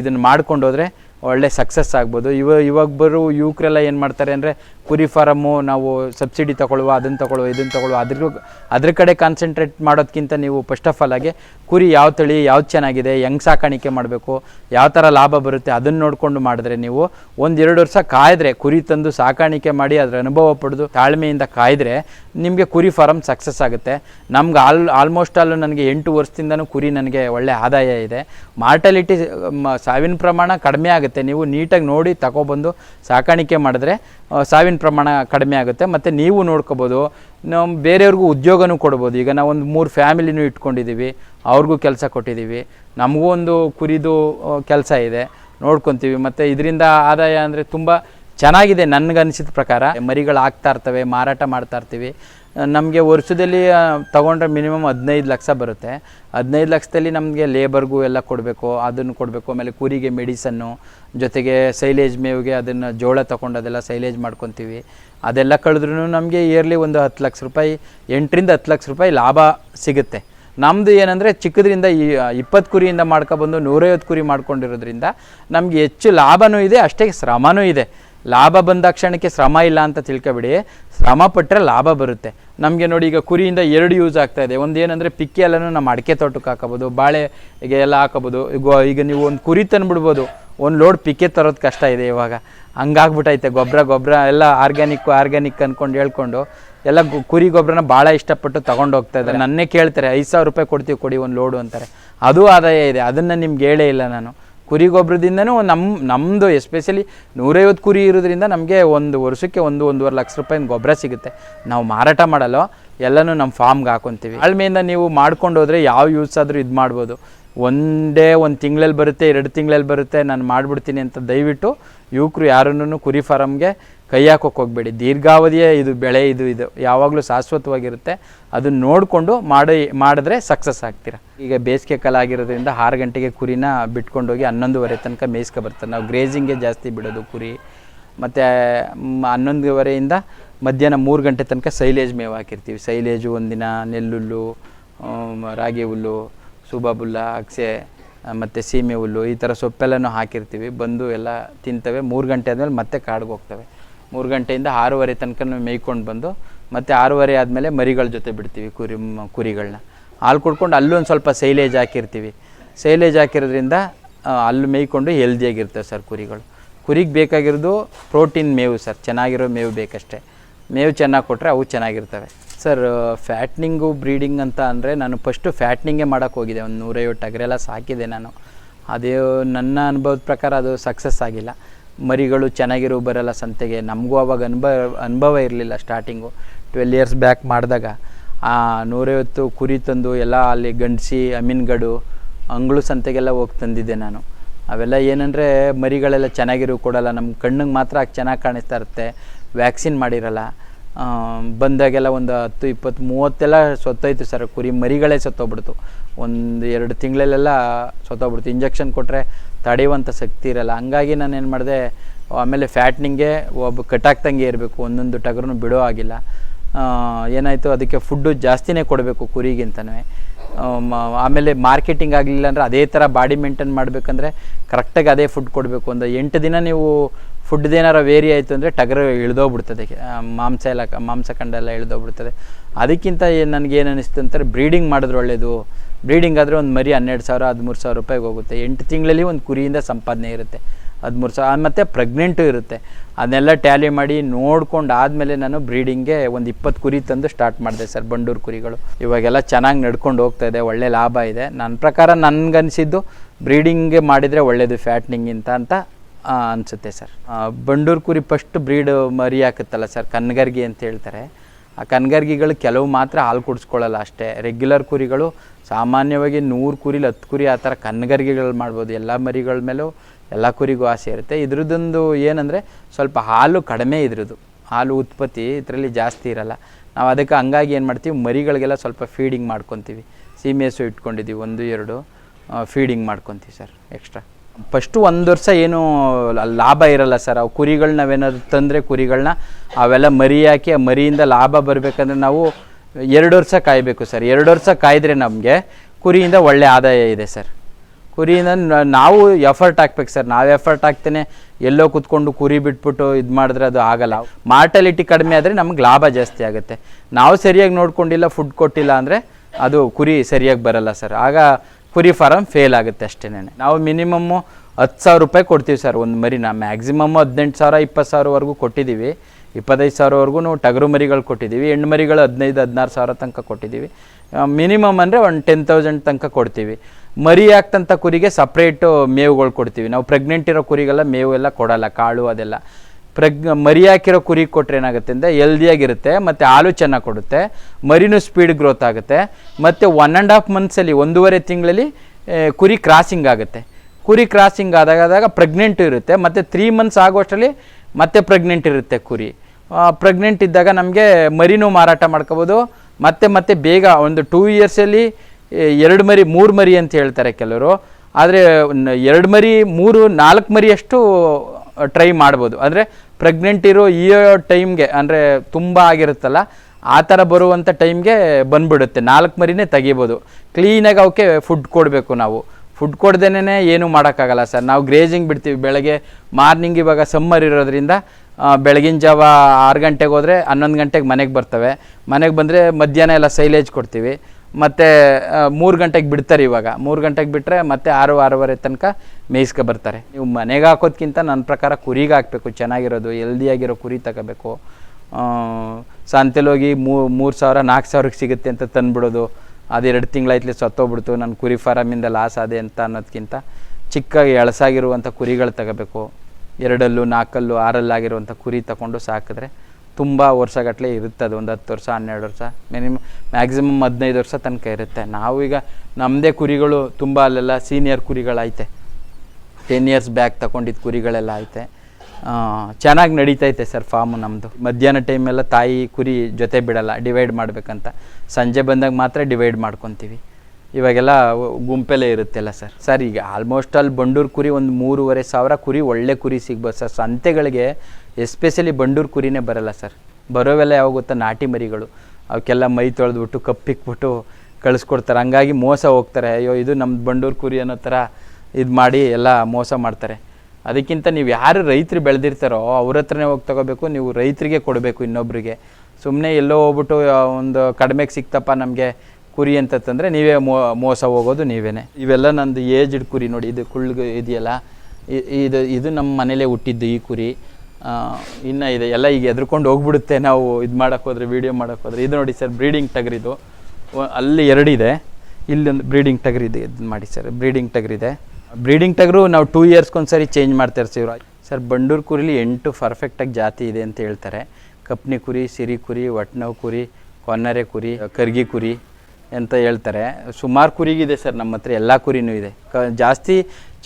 ಇದನ್ನು ಮಾಡ್ಕೊಂಡೋದ್ರೆ ಒಳ್ಳೆ ಸಕ್ಸಸ್ ಆಗ್ಬೋದು. ಇವ ಇವಾಗ ಬರೋ ಯುವಕರೆಲ್ಲ ಏನು ಮಾಡ್ತಾರೆ ಅಂದರೆ ಕುರಿ ಫಾರಮ್ಮು ನಾವು ಸಬ್ಸಿಡಿ ತೊಗೊಳ್ಳುವ, ಅದನ್ನು ತೊಗೊಳ್ಳುವ, ಇದನ್ನು ತೊಗೊಳ್ಳುವ ಅದ್ರ ಅದ್ರ ಕಡೆ ಕಾನ್ಸಂಟ್ರೇಟ್ ಮಾಡೋದಕ್ಕಿಂತ ನೀವು ಫಸ್ಟ್ ಆಫ್ ಆಲ್ ಆಗಿ ಕುರಿ ಯಾವ ತಳಿ ಯಾವ್ದು ಚೆನ್ನಾಗಿದೆ, ಹೆಂಗೆ ಸಾಕಾಣಿಕೆ ಮಾಡಬೇಕು, ಯಾವ ಥರ ಲಾಭ ಬರುತ್ತೆ ಅದನ್ನು ನೋಡಿಕೊಂಡು ಮಾಡಿದ್ರೆ ನೀವು ಒಂದೆರಡು ವರ್ಷ ಕಾಯ್ದ್ರೆ, ಕುರಿ ತಂದು ಸಾಕಾಣಿಕೆ ಮಾಡಿ ಅದರ ಅನುಭವ ಪಡೆದು ತಾಳ್ಮೆಯಿಂದ ಕಾಯ್ದ್ರೆ ನಿಮಗೆ ಕುರಿ ಫಾರಮ್ ಸಕ್ಸಸ್ ಆಗುತ್ತೆ. ನಮ್ಗೆ ಆಲ್, ಆಲ್ಮೋಸ್ಟ್ ಆಲ್ ನನಗೆ ಎಂಟು ವರ್ಷದಿಂದನೂ ಕುರಿ ನನಗೆ ಒಳ್ಳೆ ಆದಾಯ ಇದೆ. ಮಾರ್ಟಾಲಿಟಿ ಸಾವಿನ ಪ್ರಮಾಣ ಕಡಿಮೆ ಆಗುತ್ತೆ. ನೀವು ನೀಟಾಗಿ ನೋಡಿ ತಗೊಬಂದು ಸಾಕಾಣಿಕೆ ಮಾಡಿದ್ರೆ ಸಾವಿನ ಪ್ರಮಾಣ ಕಡಿಮೆ ಆಗುತ್ತೆ. ಮತ್ತು ನೀವು ನೋಡ್ಕೋಬೋದು ನಮ್ಮ ಬೇರೆಯವ್ರಿಗೂ ಉದ್ಯೋಗನೂ ಕೊಡ್ಬೋದು. ಈಗ ನಾವು ಒಂದು ಮೂರು ಫ್ಯಾಮಿಲಿನೂ ಇಟ್ಕೊಂಡಿದ್ದೀವಿ ಅವ್ರಿಗೂ ಕೆಲಸ ಕೊಟ್ಟಿದ್ದೀವಿ ನಮಗೂ ಒಂದು ಕುರಿದು ಕೆಲಸ ಇದೆ. ನೋಡ್ಕೊತೀವಿ. ಮತ್ತು ಇದರಿಂದ ಆದಾಯ ಅಂದರೆ ತುಂಬ ಚೆನ್ನಾಗಿದೆ ನನಗನ್ಸಿದ ಪ್ರಕಾರ. ಮರಿಗಳು ಆಗ್ತಾ ಇರ್ತವೆ, ಮಾರಾಟ ಮಾಡ್ತಾ ಇರ್ತೀವಿ. ನಮಗೆ ವರ್ಷದಲ್ಲಿ ತೊಗೊಂಡ್ರೆ ಮಿನಿಮಮ್ ಹದಿನೈದು ಲಕ್ಷ ಬರುತ್ತೆ. ಹದಿನೈದು ಲಕ್ಷದಲ್ಲಿ ನಮಗೆ ಲೇಬರ್ಗೂ ಎಲ್ಲ ಕೊಡಬೇಕು, ಅದನ್ನು ಕೊಡಬೇಕು, ಆಮೇಲೆ ಕುರಿಗೆ ಮೆಡಿಸನ್ನು, ಜೊತೆಗೆ ಸೈಲೇಜ್ ಮೇವಿಗೆ ಅದನ್ನು ಜೋಳ ತೊಗೊಂಡು ಅದೆಲ್ಲ ಸೈಲೇಜ್ ಮಾಡ್ಕೊತೀವಿ. ಅದೆಲ್ಲ ಕಳೆದ್ರೂ ನಮಗೆ ಇಯರ್ಲಿ ಒಂದು ಹತ್ತು ಲಕ್ಷ ರೂಪಾಯಿ, ಎಂಟರಿಂದ ಹತ್ತು ಲಕ್ಷ ರೂಪಾಯಿ ಲಾಭ ಸಿಗುತ್ತೆ. ನಮ್ಮದು ಏನಂದರೆ ಚಿಕ್ಕದ್ರಿಂದ ಈ ಇಪ್ಪತ್ತು ಕುರಿಯಿಂದ ಮಾಡ್ಕೊಬಂದು ನೂರೈವತ್ತು ಕುರಿ ಮಾಡ್ಕೊಂಡಿರೋದ್ರಿಂದ ನಮಗೆ ಹೆಚ್ಚು ಲಾಭನೂ ಇದೆ, ಅಷ್ಟೇ ಶ್ರಮವೂ ಇದೆ. ಲಾಭ ಬಂದ ಕ್ಷಣಕ್ಕೆ ಶ್ರಮ ಇಲ್ಲ ಅಂತ ತಿಳ್ಕೊಬಿಡಿ. ಶ್ರಮ ಪಟ್ಟರೆ ಲಾಭ ಬರುತ್ತೆ. ನಮಗೆ ನೋಡಿ ಈಗ ಕುರಿಯಿಂದ ಎರಡು ಯೂಸ್ ಆಗ್ತಾ ಇದೆ. ಒಂದು ಏನಂದರೆ ಪಿಕ್ಕಿ ಎಲ್ಲನೂ ನಮ್ಮ ಅಡಿಕೆ ತೋಟಕ್ಕೆ ಹಾಕೋಬೋದು ಬಾಳೆಗೆ ಎಲ್ಲ ಹಾಕೋಬೋದು ಈಗ ಈಗ ನೀವು ಒಂದು ಕುರಿ ತಂದುಬಿಡ್ಬೋದು. ಒಂದು ಲೋಡ್ ಪಿಕ್ಕೆ ತರೋದು ಕಷ್ಟ ಇದೆ ಇವಾಗ. ಹಂಗಾಗ್ಬಿಟ್ಟೈತೆ ಗೊಬ್ಬರ ಗೊಬ್ಬರ ಎಲ್ಲ ಆರ್ಗ್ಯಾನಿಕ್ ಆರ್ಗ್ಯಾನಿಕ್ ಅಂದ್ಕೊಂಡು ಹೇಳ್ಕೊಂಡು ಎಲ್ಲ ಕುರಿ ಗೊಬ್ಬರನ ಭಾಳ ಇಷ್ಟಪಟ್ಟು ತಗೊಂಡು ಹೋಗ್ತಾ ಇದ್ದಾರೆ. ನನ್ನೇ ಕೇಳ್ತಾರೆ, ಐದು ಸಾವಿರ ರೂಪಾಯಿ ಕೊಡ್ತೀವಿ, ಕೊಡಿ ಒಂದು ಲೋಡು ಅಂತಾರೆ. ಅದು ಆದಾಯ ಇದೆ. ಅದನ್ನು ನಿಮ್ಗೆ ಹೇಳೇ ಇಲ್ಲ ನಾನು. ಕುರಿ ಗೊಬ್ಬರದಿಂದನೂ ನಮ್ಮ ನಮ್ಮದು ಎಸ್ಪೆಷಲಿ ನೂರೈವತ್ತು ಕುರಿ ಇರೋದ್ರಿಂದ ನಮಗೆ ಒಂದು ವರ್ಷಕ್ಕೆ ಒಂದು, ಒಂದೂವರೆ ಲಕ್ಷ ರೂಪಾಯಿ ಗೊಬ್ಬರ ಸಿಗುತ್ತೆ. ನಾವು ಮಾರಾಟ ಮಾಡಲ್ಲೋ ಎಲ್ಲನೂ ನಮ್ಮ ಫಾರ್ಮ್ಗೆ ಹಾಕೊತೀವಿ. ಆಳ್ಮೆಯಿಂದ ನೀವು ಮಾಡ್ಕೊಂಡು ಹೋದರೆ ಯಾವ ಯೂಸ್ ಆದರೂ ಇದು ಮಾಡ್ಬೋದು. ಒಂದೇ ಒಂದು ತಿಂಗಳಲ್ಲಿ ಬರುತ್ತೆ, ಎರಡು ತಿಂಗಳಲ್ಲಿ ಬರುತ್ತೆ, ನಾನು ಮಾಡಿಬಿಡ್ತೀನಿ ಅಂತ ದಯವಿಟ್ಟು ಯುವಕರು ಯಾರನ್ನೂ ಕುರಿ ಫಾರಮ್ಗೆ ಕೈ ಹಾಕೋಕೆ ಹೋಗಬೇಡಿ. ದೀರ್ಘಾವಧಿಯ ಇದು ಬೆಳೆ, ಇದು ಇದು ಯಾವಾಗಲೂ ಶಾಶ್ವತವಾಗಿರುತ್ತೆ. ಅದನ್ನ ನೋಡಿಕೊಂಡು ಮಾಡಿ, ಮಾಡಿದ್ರೆ ಸಕ್ಸಸ್ ಆಗ್ತೀರಾ? ಈಗ ಬೇಸಿಗೆ ಕಾಲ ಆಗಿರೋದ್ರಿಂದ ಆರು ಗಂಟೆಗೆ ಕುರಿನ ಬಿಟ್ಕೊಂಡೋಗಿ ಹನ್ನೊಂದುವರೆ ತನಕ ಮೇಯ್ಸ್ಕೊ ಬರ್ತಾರೆ. ನಾವು ಗ್ರೇಜಿಂಗ್ಗೆ ಜಾಸ್ತಿ ಬಿಡೋದು ಕುರಿ. ಮತ್ತು ಹನ್ನೊಂದುವರೆಯಿಂದ ಮಧ್ಯಾಹ್ನ ಮೂರು ಗಂಟೆ ತನಕ ಸೈಲೇಜ್ ಮೇವು ಹಾಕಿರ್ತೀವಿ. ಸೈಲೇಜು ಒಂದಿನ, ನೆಲ್ಲುಲ್ಲು ರಾಗಿ ಹುಲ್ಲು, ಸುಬಾಬುಲ್ಲ, ಅಕ್ಸೆ, ಮತ್ತು ಸೀಮೆ ಹುಲ್ಲು ಈ ಥರ ಸೊಪ್ಪೆಲ್ಲನೂ ಹಾಕಿರ್ತೀವಿ. ಬಂದು ಎಲ್ಲ ತಿಂತವೆ. ಮೂರು ಗಂಟೆ ಆದಮೇಲೆ ಮತ್ತೆ ಕಾಡಿಗೆ ಹೋಗ್ತವೆ ಮೂರು ಗಂಟೆಯಿಂದ ಆರೂವರೆ ತನಕ ಮೇಯ್ಕೊಂಡು ಬಂದು ಮತ್ತು ಆರೂವರೆ ಆದಮೇಲೆ ಮರಿಗಳ ಜೊತೆ ಬಿಡ್ತೀವಿ ಕುರಿ ಕುರಿಗಳನ್ನ. ಹಾಲು ಕುಡ್ಕೊಂಡು ಅಲ್ಲೂ ಒಂದು ಸ್ವಲ್ಪ ಸೈಲೇಜ್ ಹಾಕಿರ್ತೀವಿ. ಸೈಲೇಜ್ ಹಾಕಿರೋದ್ರಿಂದ ಅಲ್ಲಿ ಮೇಯ್ಕೊಂಡು ಹೆಲ್ದಿಯಾಗಿರ್ತವೆ ಸರ್ ಕುರಿಗಳು. ಕುರಿಗೆ ಬೇಕಾಗಿರೋದು ಪ್ರೋಟೀನ್ ಮೇವು ಸರ್, ಚೆನ್ನಾಗಿರೋ ಮೇವು ಬೇಕಷ್ಟೇ. ಮೇವು ಚೆನ್ನಾಗಿ ಕೊಟ್ಟರೆ ಅವು ಚೆನ್ನಾಗಿರ್ತವೆ. ಸರ್ ಫ್ಯಾಟ್ನಿಂಗು, ಬ್ರೀಡಿಂಗ್ ಅಂತ ಅಂದರೆ ನಾನು ಫಸ್ಟು ಫ್ಯಾಟ್ನಿಂಗೇ ಮಾಡೋಕ್ಕೆ ಹೋಗಿದೆ ಒಂದು ನೂರೈವತ್ತು ಅಗ್ರೆಲ್ಲ ಸಾಕಿದೆ ನಾನು. ಅದೇ ನನ್ನ ಅನುಭವದ ಪ್ರಕಾರ ಅದು ಸಕ್ಸಸ್ ಆಗಿಲ್ಲ. ಮರಿಗಳು ಚೆನ್ನಾಗಿರೋ ಬರಲ್ಲ ಸಂತೆಗೆ. ನಮಗೂ ಅವಾಗ ಅನುಭವ ಅನುಭವ ಇರಲಿಲ್ಲ ಸ್ಟಾರ್ಟಿಂಗು ಟ್ವೆಲ್ ಇಯರ್ಸ್ ಬ್ಯಾಕ್ ಮಾಡಿದಾಗ, ಆ ನೂರೈವತ್ತು ಕುರಿ ತಂದು ಎಲ್ಲ ಅಲ್ಲಿ ಗಂಡಸಿ, ಅಮೀನ್ಗಡು, ಅಂಗಳು ಸಂತೆಗೆಲ್ಲ ಹೋಗಿ ತಂದಿದ್ದೆ ನಾನು. ಅವೆಲ್ಲ ಏನಂದರೆ ಮರಿಗಳೆಲ್ಲ ಚೆನ್ನಾಗಿರೋ ಕೊಡಲ್ಲ. ನಮ್ಮ ಕಣ್ಣಿಗೆ ಮಾತ್ರ ಚೆನ್ನಾಗಿ ಕಾಣಿಸ್ತಾ ಇರುತ್ತೆ. ವ್ಯಾಕ್ಸಿನ್ ಮಾಡಿರಲ್ಲ. ಬಂದಾಗೆಲ್ಲ ಒಂದು ಹತ್ತು, ಇಪ್ಪತ್ತು, ಮೂವತ್ತೆಲ್ಲ ಸತ್ತೋಯ್ತು ಸರ್. ಕುರಿ ಮರಿಗಳೇ ಸತ್ತೋಗ್ಬಿಡ್ತು. ಒಂದು ಎರಡು ತಿಂಗಳಲ್ಲೆಲ್ಲ ಸತ್ತೋಗ್ಬಿಡ್ತು. ಇಂಜೆಕ್ಷನ್ ಕೊಟ್ಟರೆ ತಡೆಯುವಂಥ ಶಕ್ತಿ ಇರಲ್ಲ. ಹಂಗಾಗಿ ನಾನು ಏನು ಮಾಡಿದೆ, ಆಮೇಲೆ ಫ್ಯಾಟ್ನಿಂಗೆ ಒಬ್ಬ ಕಟ್ಟಾಗ್ತಂಗೆ ಇರಬೇಕು. ಒಂದೊಂದು ಟಗರನ್ನು ಬಿಡೋ ಆಗಿಲ್ಲ ಏನಾಯಿತು, ಅದಕ್ಕೆ ಫುಡ್ಡು ಜಾಸ್ತಿನೇ ಕೊಡಬೇಕು ಕುರಿಗಿಂತನೇ. ಆಮೇಲೆ ಮಾರ್ಕೆಟಿಂಗ್ ಆಗಲಿಲ್ಲ ಅಂದರೆ ಅದೇ ಥರ ಬಾಡಿ ಮೇಂಟೈನ್ ಮಾಡಬೇಕಂದ್ರೆ ಕರೆಕ್ಟಾಗಿ ಅದೇ ಫುಡ್ ಕೊಡಬೇಕು. ಒಂದು ಎಂಟು ದಿನ ನೀವು ಫುಡ್ದು ಏನಾರ ವೇರಿ ಆಯಿತು ಅಂದರೆ ಟಗರು ಇಳ್ದೋಗ್ಬಿಡ್ತದೆ. ಮಾಂಸ ಎಲ್ಲ, ಮಾಂಸ ಕಂಡೆಲ್ಲ ಇಳಿದೋಗ್ಬಿಡ್ತದೆ. ಅದಕ್ಕಿಂತ ನನಗೇನು ಅನ್ನಿಸ್ತು ಅಂತಾರೆ ಬ್ರೀಡಿಂಗ್ ಮಾಡಿದ್ರೆ ಒಳ್ಳೆಯದು ಬ್ರೀಡಿಂಗ್ ಆದರೆ ಒಂದು ಮರಿ ಹನ್ನೆರಡು ಸಾವಿರ, ಹದಿಮೂರು ಸಾವಿರ ರೂಪಾಯಿಗೆ ಹೋಗುತ್ತೆ. ಎಂಟು ತಿಂಗಳಲ್ಲಿ ಒಂದು ಕುರಿಯಿಂದ ಸಂಪಾದನೆ ಇರುತ್ತೆ. ಹದಿಮೂರು ಸಾವಿರ ಮತ್ತು ಪ್ರೆಗ್ನೆಂಟು ಇರುತ್ತೆ. ಅದನ್ನೆಲ್ಲ ಟ್ಯಾಲಿ ಮಾಡಿ ನೋಡ್ಕೊಂಡು ಆದಮೇಲೆ ನಾನು ಬ್ರೀಡಿಂಗ್ಗೆ ಒಂದು ಇಪ್ಪತ್ತು ಕುರಿ ತಂದು ಸ್ಟಾರ್ಟ್ ಮಾಡಿದೆ ಸರ್, ಬಂಡೂರು ಕುರಿಗಳು. ಇವಾಗೆಲ್ಲ ಚೆನ್ನಾಗಿ ನಡ್ಕೊಂಡು ಹೋಗ್ತಾ ಇದೆ, ಒಳ್ಳೆ ಲಾಭ ಇದೆ. ನನ್ನ ಪ್ರಕಾರ ನನಗನ್ಸಿದ್ದು ಬ್ರೀಡಿಂಗ್ಗೆ ಮಾಡಿದರೆ ಒಳ್ಳೆಯದು ಫ್ಯಾಟ್ನಿಂಗಿಂತ ಅಂತ ಅನಿಸುತ್ತೆ ಸರ್. ಬಂಡೂರು ಕುರಿ ಫಸ್ಟ್ ಬ್ರೀಡ್ ಮರಿ ಹಾಕುತ್ತಲ್ಲ ಸರ್, ಕನ್ಗರ್ಗಿ ಅಂತ ಹೇಳ್ತಾರೆ. ಆ ಕನ್ಗರ್ಗಿಗಳು ಕೆಲವು ಮಾತ್ರ ಹಾಲು ಕುಡಿಸ್ಕೊಳ್ಳಲ್ಲ ಅಷ್ಟೇ. ರೆಗ್ಯುಲರ್ ಕುರಿಗಳು ಸಾಮಾನ್ಯವಾಗಿ ನೂರು ಕುರಿಲಿ, ಹತ್ತು ಕುರಿ ಆ ಥರ ಕನ್ಗರಿಗೆಗಳು ಮಾಡ್ಬೋದು. ಎಲ್ಲ ಮರಿಗಳ ಮೇಲೂ ಎಲ್ಲ ಕುರಿಗೂ ಆಸೆ ಇರುತ್ತೆ. ಇದ್ರದ್ದೊಂದು ಏನಂದರೆ ಸ್ವಲ್ಪ ಹಾಲು ಕಡಿಮೆ ಇದ್ರದ್ದು. ಹಾಲು ಉತ್ಪತ್ತಿ ಇದರಲ್ಲಿ ಜಾಸ್ತಿ ಇರಲ್ಲ. ನಾವು ಅದಕ್ಕೆ ಹಂಗಾಗಿ ಏನು ಮಾಡ್ತೀವಿ, ಮರಿಗಳಿಗೆಲ್ಲ ಸ್ವಲ್ಪ ಫೀಡಿಂಗ್ ಮಾಡ್ಕೊತೀವಿ. ಸೀಮೆಸು ಇಟ್ಕೊಂಡಿದ್ದೀವಿ ಒಂದು, ಎರಡು ಫೀಡಿಂಗ್ ಮಾಡ್ಕೊತೀವಿ ಸರ್ ಎಕ್ಸ್ಟ್ರಾ ಫಸ್ಟು ಒಂದು ವರ್ಷ ಏನು ಲಾಭ ಇರಲ್ಲ ಸರ್. ಅವು ಕುರಿಗಳು ನಾವೇನಾದ್ರು ತಂದರೆ ಕುರಿಗಳನ್ನ ಅವೆಲ್ಲ ಮರಿ ಹಾಕಿ ಆ ಮರಿಯಿಂದ ಲಾಭ ಬರಬೇಕಂದ್ರೆ ನಾವು ಎರಡು ವರ್ಷ ಕಾಯಬೇಕು ಸರ್. ಎರಡು ವರ್ಷ ಕಾಯಿದ್ರೆ ನಮಗೆ ಕುರಿಯಿಂದ ಒಳ್ಳೆ ಆದಾಯ ಇದೆ ಸರ್. ಕುರಿಯಿಂದ ನಾವು ಎಫರ್ಟ್ ಹಾಕ್ಬೇಕು ಸರ್. ನಾವು ಎಫರ್ಟ್ ಹಾಕ್ತೇನೆ ಎಲ್ಲೋ ಕುತ್ಕೊಂಡು ಕುರಿ ಬಿಟ್ಬಿಟ್ಟು ಇದು ಮಾಡಿದ್ರೆ ಅದು ಆಗಲ್ಲ. ಮಾರ್ಟಾಲಿಟಿ ಕಡಿಮೆ ಆದರೆ ನಮ್ಗೆ ಲಾಭ ಜಾಸ್ತಿ ಆಗುತ್ತೆ. ನಾವು ಸರಿಯಾಗಿ ನೋಡ್ಕೊಂಡಿಲ್ಲ ಫುಡ್ ಕೊಟ್ಟಿಲ್ಲ ಅಂದರೆ ಅದು ಕುರಿ ಸರಿಯಾಗಿ ಬರಲ್ಲ ಸರ್. ಆಗ ಕುರಿ ಫಾರಮ್ ಫೇಲ್ ಆಗುತ್ತೆ ಅಷ್ಟೇ ನಾವು ಮಿನಿಮಮ್ಮು ಹತ್ತು ಸಾವಿರ ರೂಪಾಯಿ ಕೊಡ್ತೀವಿ ಸರ್. ಒಂದು ಮರಿನ ಮ್ಯಾಕ್ಸಿಮಮ್ ಹದಿನೆಂಟು ಸಾವಿರ, ಇಪ್ಪತ್ತು ಸಾವಿರವರೆಗೂ ಕೊಟ್ಟಿದ್ದೀವಿ ಇಪ್ಪತ್ತೈದು ಸಾವಿರವರೆಗೂ ನಾವು ಟಗರು ಮರಿಗಳು ಕೊಟ್ಟಿದ್ದೀವಿ, ಹೆಣ್ಣು ಮರಿಗಳು ಹದಿನೈದು, ಹದಿನಾರು ಸಾವಿರ ತನಕ ಕೊಟ್ಟಿದ್ದೀವಿ. ಮಿನಿಮಮ್ ಅಂದರೆ ಒಂದು ಟೆನ್ ತೌಸಂಡ್ ತನಕ ಕೊಡ್ತೀವಿ. ಮರಿ ಹಾಕ್ತಂಥ ಕುರಿಗೆ ಸಪ್ರೇಟು ಮೇವುಗಳು ಕೊಡ್ತೀವಿ. ನಾವು ಪ್ರೆಗ್ನೆಂಟ್ ಇರೋ ಕುರಿಗೆಲ್ಲ ಮೇವು ಎಲ್ಲ ಕೊಡಲ್ಲ, ಕಾಳು ಅದೆಲ್ಲ. ಪ್ರಗ್ ಮರಿ ಹಾಕಿರೋ ಕುರಿ ಕೊಟ್ಟರೆ ಏನಾಗುತ್ತೆ ಅಂದರೆ ಹೆಲ್ದಿಯಾಗಿರುತ್ತೆ ಮತ್ತು ಹಾಲು ಚೆನ್ನಾಗಿ ಕೊಡುತ್ತೆ, ಮರಿನೂ ಸ್ಪೀಡ್ ಗ್ರೋತ್ ಆಗುತ್ತೆ, ಮತ್ತು ಒನ್ ಆ್ಯಂಡ್ ಹಾಫ್ ಮಂತ್ಸಲ್ಲಿ ಒಂದೂವರೆ ತಿಂಗಳಲ್ಲಿ ಕುರಿ ಕ್ರಾಸಿಂಗ್ ಆಗುತ್ತೆ. ಕುರಿ ಕ್ರಾಸಿಂಗ್ ಆದಾಗ ಪ್ರೆಗ್ನೆಂಟ್ ಇರುತ್ತೆ, ಮತ್ತು ತ್ರೀ ಮಂತ್ಸ್ ಆಗೋಷ್ಟರಲ್ಲಿ ಮತ್ತೆ ಪ್ರೆಗ್ನೆಂಟ್ ಇರುತ್ತೆ ಕುರಿ. ಪ್ರೆಗ್ನೆಂಟ್ ಇದ್ದಾಗ ನಮಗೆ ಮರಿನೂ ಮಾರಾಟ ಮಾಡ್ಕೋಬೋದು. ಮತ್ತೆ ಮತ್ತೆ ಬೇಗ ಒಂದು ಟೂ ಇಯರ್ಸಲ್ಲಿ ಎರಡು ಮರಿ, ಮೂರು ಮರಿ ಅಂತ ಹೇಳ್ತಾರೆ ಕೆಲವರು. ಆದರೆ ಎರಡು ಮರಿ, ಮೂರು, ನಾಲ್ಕು ಮರಿಯಷ್ಟು ಟ್ರೈ ಮಾಡ್ಬೋದು. ಅಂದರೆ ಪ್ರೆಗ್ನೆಂಟ್ ಇರೋ ಈ ಟೈಮ್ಗೆ ಅಂದರೆ ತುಂಬ ಆಗಿರುತ್ತಲ್ಲ, ಆ ಥರ ಬರುವಂಥ ಟೈಮ್ಗೆ ಬಂದ್ಬಿಡುತ್ತೆ. ನಾಲ್ಕು ಮರಿನೇ ತೆಗಿಬೋದು. ಕ್ಲೀನಾಗಿ ಅವಕ್ಕೆ ಫುಡ್ ಕೊಡಬೇಕು ನಾವು. ಫುಡ್ ಕೊಡ್ದೇನೆ ಏನೂ ಮಾಡೋಕ್ಕಾಗಲ್ಲ ಸರ್. ನಾವು ಗ್ರೇಜಿಂಗ್ ಬಿಡ್ತೀವಿ ಬೆಳಗ್ಗೆ. ಮಾರ್ನಿಂಗ್ ಇವಾಗ ಸಮ್ಮರ್ ಇರೋದ್ರಿಂದ ಬೆಳಗಿನ ಜಾವ ಆರು ಗಂಟೆಗೆ ಹೋದರೆ ಹನ್ನೊಂದು ಗಂಟೆಗೆ ಮನೆಗೆ ಬರ್ತವೆ. ಮನೆಗೆ ಬಂದರೆ ಮಧ್ಯಾಹ್ನ ಎಲ್ಲ ಸೈಲೇಜ್ ಕೊಡ್ತೀವಿ. ಮತ್ತು ಮೂರು ಗಂಟೆಗೆ ಬಿಡ್ತಾರೆ ಇವಾಗ. ಮೂರು ಗಂಟೆಗೆ ಬಿಟ್ಟರೆ ಮತ್ತೆ ಆರು, ಆರೂವರೆ ತನಕ ಮೇಯಿಸ್ಕೊ ಬರ್ತಾರೆ. ನೀವು ಮನೆಗೆ ಹಾಕೋದ್ಕಿಂತ ನನ್ನ ಪ್ರಕಾರ ಕುರಿಗೆ ಹಾಕಬೇಕು. ಚೆನ್ನಾಗಿರೋದು ಹೆಲ್ದಿಯಾಗಿರೋ ಕುರಿ ತಗೋಬೇಕು. ಸಂತೆಲೋಗಿ ಮೂರು ಸಾವಿರ, ನಾಲ್ಕು ಸಾವಿರಕ್ಕೆ ಸಿಗುತ್ತೆ ಅಂತ ತಂದುಬಿಡೋದು. ಅದೆರಡು ತಿಂಗಳಾಯ್ತಲೆ ಸತ್ತೋಗ್ಬಿಡ್ತು. ನನ್ನ ಕುರಿ ಫಾರಮಿಂದ ಲಾಸ್ ಆದೆ ಅಂತ ಅನ್ನೋದಕ್ಕಿಂತ ಚಿಕ್ಕ ಎಳಸಾಗಿರುವಂಥ ಕುರಿಗಳು ತಗೋಬೇಕು. ಎರಡಲ್ಲೂ, ನಾಲ್ಕಲ್ಲೂ, ಆರಲ್ಲಾಗಿರುವಂಥ ಕುರಿ ತಗೊಂಡು ಸಾಕಿದ್ರೆ ತುಂಬ ವರ್ಷಗಟ್ಟಲೆ ಇರುತ್ತೆ ಅದು. ಒಂದು ಹತ್ತು ವರ್ಷ, ಹನ್ನೆರಡು ವರ್ಷ ಮಿನಿಮಮ್ ಮ್ಯಾಕ್ಸಿಮಮ್ ಹದಿನೈದು ವರ್ಷ ತನಕ ಇರುತ್ತೆ. ನಾವು ಈಗ ನಮ್ಮದೇ ಕುರಿಗಳು ತುಂಬ ಅಲ್ಲೆಲ್ಲ ಸೀನಿಯರ್ ಕುರಿಗಳೈತೆ ಟೆನ್ ಇಯರ್ಸ್ ಬ್ಯಾಕ್ ತಗೊಂಡಿದ್ದ ಕುರಿಗಳೆಲ್ಲ ಐತೆ ಚೆನ್ನಾಗಿ ನಡೀತೈತೆ ಸರ್ ಫಾರ್ಮು ನಮ್ಮದು ಮಧ್ಯಾಹ್ನ ಟೈಮೆಲ್ಲ ತಾಯಿ ಕುರಿ ಜೊತೆ ಬಿಡಲ್ಲ ಡಿವೈಡ್ ಮಾಡಬೇಕಂತ. ಸಂಜೆ ಬಂದಾಗ ಮಾತ್ರ ಡಿವೈಡ್ ಮಾಡ್ಕೊತೀವಿ. ಇವಾಗೆಲ್ಲ ಗುಂಪೆಲ್ಲೇ ಇರುತ್ತೆಲ್ಲ ಸರ್. ಸರ್, ಈಗ ಆಲ್ಮೋಸ್ಟ್ ಅಲ್ಲಿ ಬಂಡೂರು ಕುರಿ ಒಂದು ಮೂರುವರೆ ಸಾವಿರ ಕುರಿ, ಒಳ್ಳೆ ಕುರಿ ಸಿಗ್ಬೋದು ಸರ್. ಸಂತೆಗಳಿಗೆ ಎಸ್ಪೆಷಲಿ ಬಂಡೂರು ಕುರಿನೇ ಬರಲ್ಲ ಸರ್. ಬರೋವೆಲ್ಲ ಯಾವಾಗ ಗೊತ್ತಾ? ನಾಟಿ ಮರಿಗಳು. ಅವಕ್ಕೆಲ್ಲ ಮೈ ತೊಳೆದ್ಬಿಟ್ಟು, ಕಪ್ಪಿಕ್ಬಿಟ್ಟು ಕಳಿಸ್ಕೊಡ್ತಾರೆ. ಹಂಗಾಗಿ ಮೋಸ ಹೋಗ್ತಾರೆ. ಅಯ್ಯೋ, ಇದು ನಮ್ಮ ಬಂಡೂರು ಕುರಿ ಅನ್ನೋ ಥರ ಇದು ಮಾಡಿ ಎಲ್ಲ ಮೋಸ ಮಾಡ್ತಾರೆ. ಅದಕ್ಕಿಂತ ನೀವು ಯಾರು ರೈತರು ಬೆಳೆದಿರ್ತಾರೋ, ಅವ್ರ ಹತ್ರನೇ ಹೋಗಿ ತಗೋಬೇಕು, ನೀವು ರೈತರಿಗೆ ಕೊಡಬೇಕು ಇನ್ನೊಬ್ಬರಿಗೆ ಸುಮ್ಮನೆ ಎಲ್ಲೋ ಹೋಗ್ಬಿಟ್ಟು ಒಂದು ಕಡಿಮೆಗೆ ಸಿಕ್ತಪ್ಪ ನಮಗೆ. ಕುರಿ ಅಂತ ತಂದರೆ ನೀವೇ ಮೋಸ ಹೋಗೋದು ನೀವೇ ಇವೆಲ್ಲ ನಂದು ಏಜ್ಡ್ ಕುರಿ ನೋಡಿ, ಇದು ಕುಳ್ಳು ಇದೆಯಲ್ಲ? ಇದು ಇದು ನಮ್ಮ ಮನೇಲೇ ಹುಟ್ಟಿದ್ದು ಈ ಕುರಿ. ಇನ್ನು ಇದೆ, ಎಲ್ಲ ಈಗ ಎದ್ರುಕೊಂಡು ಹೋಗ್ಬಿಡುತ್ತೆ ನಾವು. ಇದು ಮಾಡೋಕ್ಕೋದ್ರೆ ವೀಡಿಯೋ ಮಾಡೋಕ್ಕೋದ್ರೆ ಇದು ನೋಡಿ ಸರ್ ಬ್ರೀಡಿಂಗ್ ಟಗರಿದು ಅಲ್ಲಿ ಎರಡಿದೆ. ಇಲ್ಲೊಂದು ಬ್ರೀಡಿಂಗ್ ಟಗರಿದೆ ಇದು. ಮಾಡಿ ಸರ್ ಬ್ರೀಡಿಂಗ್ ಟಗರಿದೆ ಬ್ರೀಡಿಂಗ್ ಟಗರು ನಾವು ಟೂ ಇಯರ್ಸ್ಗೊಂದ್ಸರಿ ಚೇಂಜ್ ಮಾಡ್ತಾ ಸರ್, ಬಂಡೂರು ಕುರಿಲಿ ಎಂಟು ಪರ್ಫೆಕ್ಟಾಗಿ ಜಾತಿ ಇದೆ ಅಂತ ಹೇಳ್ತಾರೆ. ಕಪ್ನಿ ಕುರಿ, ಸಿರಿ ಕುರಿ ಒಟ್ನವ್ ಕುರಿ, ಕೊನ್ನರೆ ಕುರಿ, ಕರ್ಗಿ ಕುರಿ. ಅಂತ ಹೇಳ್ತಾರೆ. ಸುಮಾರು ಕುರಿಗಿದೆ ಸರ್ ನಮ್ಮ ಹತ್ರ, ಎಲ್ಲ ಕುರಿನೂ ಇದೆ. ಕ, ಜಾಸ್ತಿ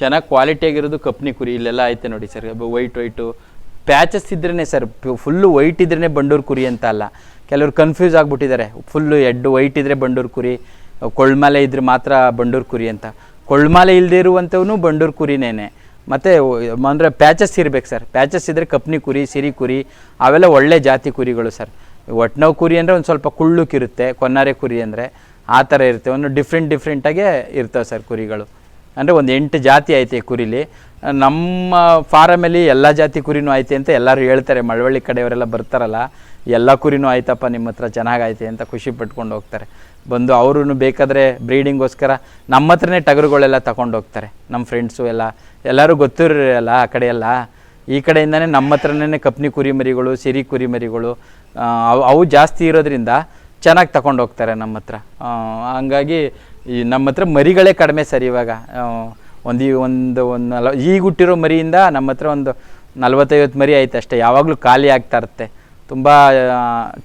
ಚೆನ್ನಾಗಿ ಕ್ವಾಲಿಟಿ ಆಗಿರೋದು ಕಪ್ನಿ ಕುರಿ, ಇಲ್ಲೆಲ್ಲ ಐತೆ ನೋಡಿ ಸರ್. ವೈಟ್ ವೈಟು ಪ್ಯಾಚಸ್ ಇದ್ರೇ ಸರ್ ಫುಲ್ಲು ವೈಟ್ ಇದ್ರೇ ಬಂಡೂರು ಕುರಿ ಅಂತ ಅಲ್ಲ. ಕೆಲವರು ಕನ್ಫ್ಯೂಸ್ ಆಗಿಬಿಟ್ಟಿದ್ದಾರೆ. ಫುಲ್ಲು ಎಡ್ಡು ವೈಟ್ ಇದ್ದರೆ ಬಂಡೂರು ಕುರಿ ಕೊಳ್ಮಾಲೆ ಇದ್ರೆ ಮಾತ್ರ ಬಂಡೂರು ಕುರಿ ಅಂತ. ಕೊಳ್ಮಾಲೆ ಇಲ್ಲದೆ ಇರುವಂಥವನು ಬಂಡೂರು ಕುರಿನೇನೆ. ಮತ್ತು, ಅಂದರೆ ಪ್ಯಾಚಸ್ ಇರ್ಬೇಕು ಸರ್. ಪ್ಯಾಚಸ್ ಇದ್ದರೆ ಕಪ್ನಿ ಕುರಿ, ಸಿರಿ ಕುರಿ, ಅವೆಲ್ಲ ಒಳ್ಳೆ ಜಾತಿ ಕುರಿಗಳು ಸರ್. ಒಟ್ನವ್ ಕುರಿ ಅಂದರೆ ಒಂದು ಸ್ವಲ್ಪ ಕುಳ್ಳುಕ್ಕಿರುತ್ತೆ ಕೊನ್ನಾರೆ ಕುರಿ ಅಂದರೆ. ಆ ಥರ ಇರುತ್ತೆ. ಒಂದು ಡಿಫ್ರೆಂಟ್ ಡಿಫ್ರೆಂಟಾಗೆ ಇರ್ತವೆ ಸರ್ ಕುರಿಗಳು. ಅಂದರೆ ಒಂದು ಎಂಟು ಜಾತಿ ಐತೆ ಕುರಿಲಿ. ನಮ್ಮ ಫಾರಮಲ್ಲಿ ಎಲ್ಲ ಜಾತಿ ಕುರಿನೂ ಐತೆ ಅಂತ ಎಲ್ಲರೂ ಹೇಳ್ತಾರೆ. ಮಳವಳ್ಳಿ ಕಡೆಯವರೆಲ್ಲ ಬರ್ತಾರಲ್ಲ, ಎಲ್ಲ ಕುರಿನೂ ಆಯ್ತಪ್ಪ ನಿಮ್ಮ ಹತ್ರ ಚೆನ್ನಾಗೈತೆ ಅಂತ ಖುಷಿ ಪಟ್ಕೊಂಡು ಹೋಗ್ತಾರೆ. ಬಂದು ಅವರು ಬೇಕಾದರೆ ಬ್ರೀಡಿಂಗೋಸ್ಕರ ನಮ್ಮ ಹತ್ರನೇ ಟಗರುಗಳೆಲ್ಲ ತಗೊಂಡು ಹೋಗ್ತಾರೆ. ನಮ್ಮ ಫ್ರೆಂಡ್ಸು ಎಲ್ಲ. ಎಲ್ಲರೂ ಗೊತ್ತಿರಲ್ಲ ಆ ಕಡೆ ಎಲ್ಲ ಈ ಕಡೆಯಿಂದನೇ ನಮ್ಮ ಹತ್ರನೇ ಕಪ್ನಿ ಕುರಿಮರಿಗಳು ಸಿರಿ ಕುರಿಮರಿಗಳು ಅವು ಅವು ಜಾಸ್ತಿ ಇರೋದ್ರಿಂದ ಚೆನ್ನಾಗಿ ತಗೊಂಡು ಹೋಗ್ತಾರೆ ನಮ್ಮ ಹತ್ರ. ಹಂಗಾಗಿ ಈ ನಮ್ಮ ಹತ್ರ ಮರಿಗಳೇ ಕಡಿಮೆ ಸರ್ ಇವಾಗ. ಒಂದು ಈ ಒಂದು ಒಂದು ನಲ, ಈಗ ಹುಟ್ಟಿರೋ ಮರಿಯಿಂದ ನಮ್ಮ ಹತ್ರ ಒಂದು ನಲ್ವತ್ತೈವತ್ತು ಮರಿ ಆಯ್ತು ಅಷ್ಟೇ. ಯಾವಾಗಲೂ ಖಾಲಿ ಆಗ್ತಾ ಇರುತ್ತೆ. ತುಂಬ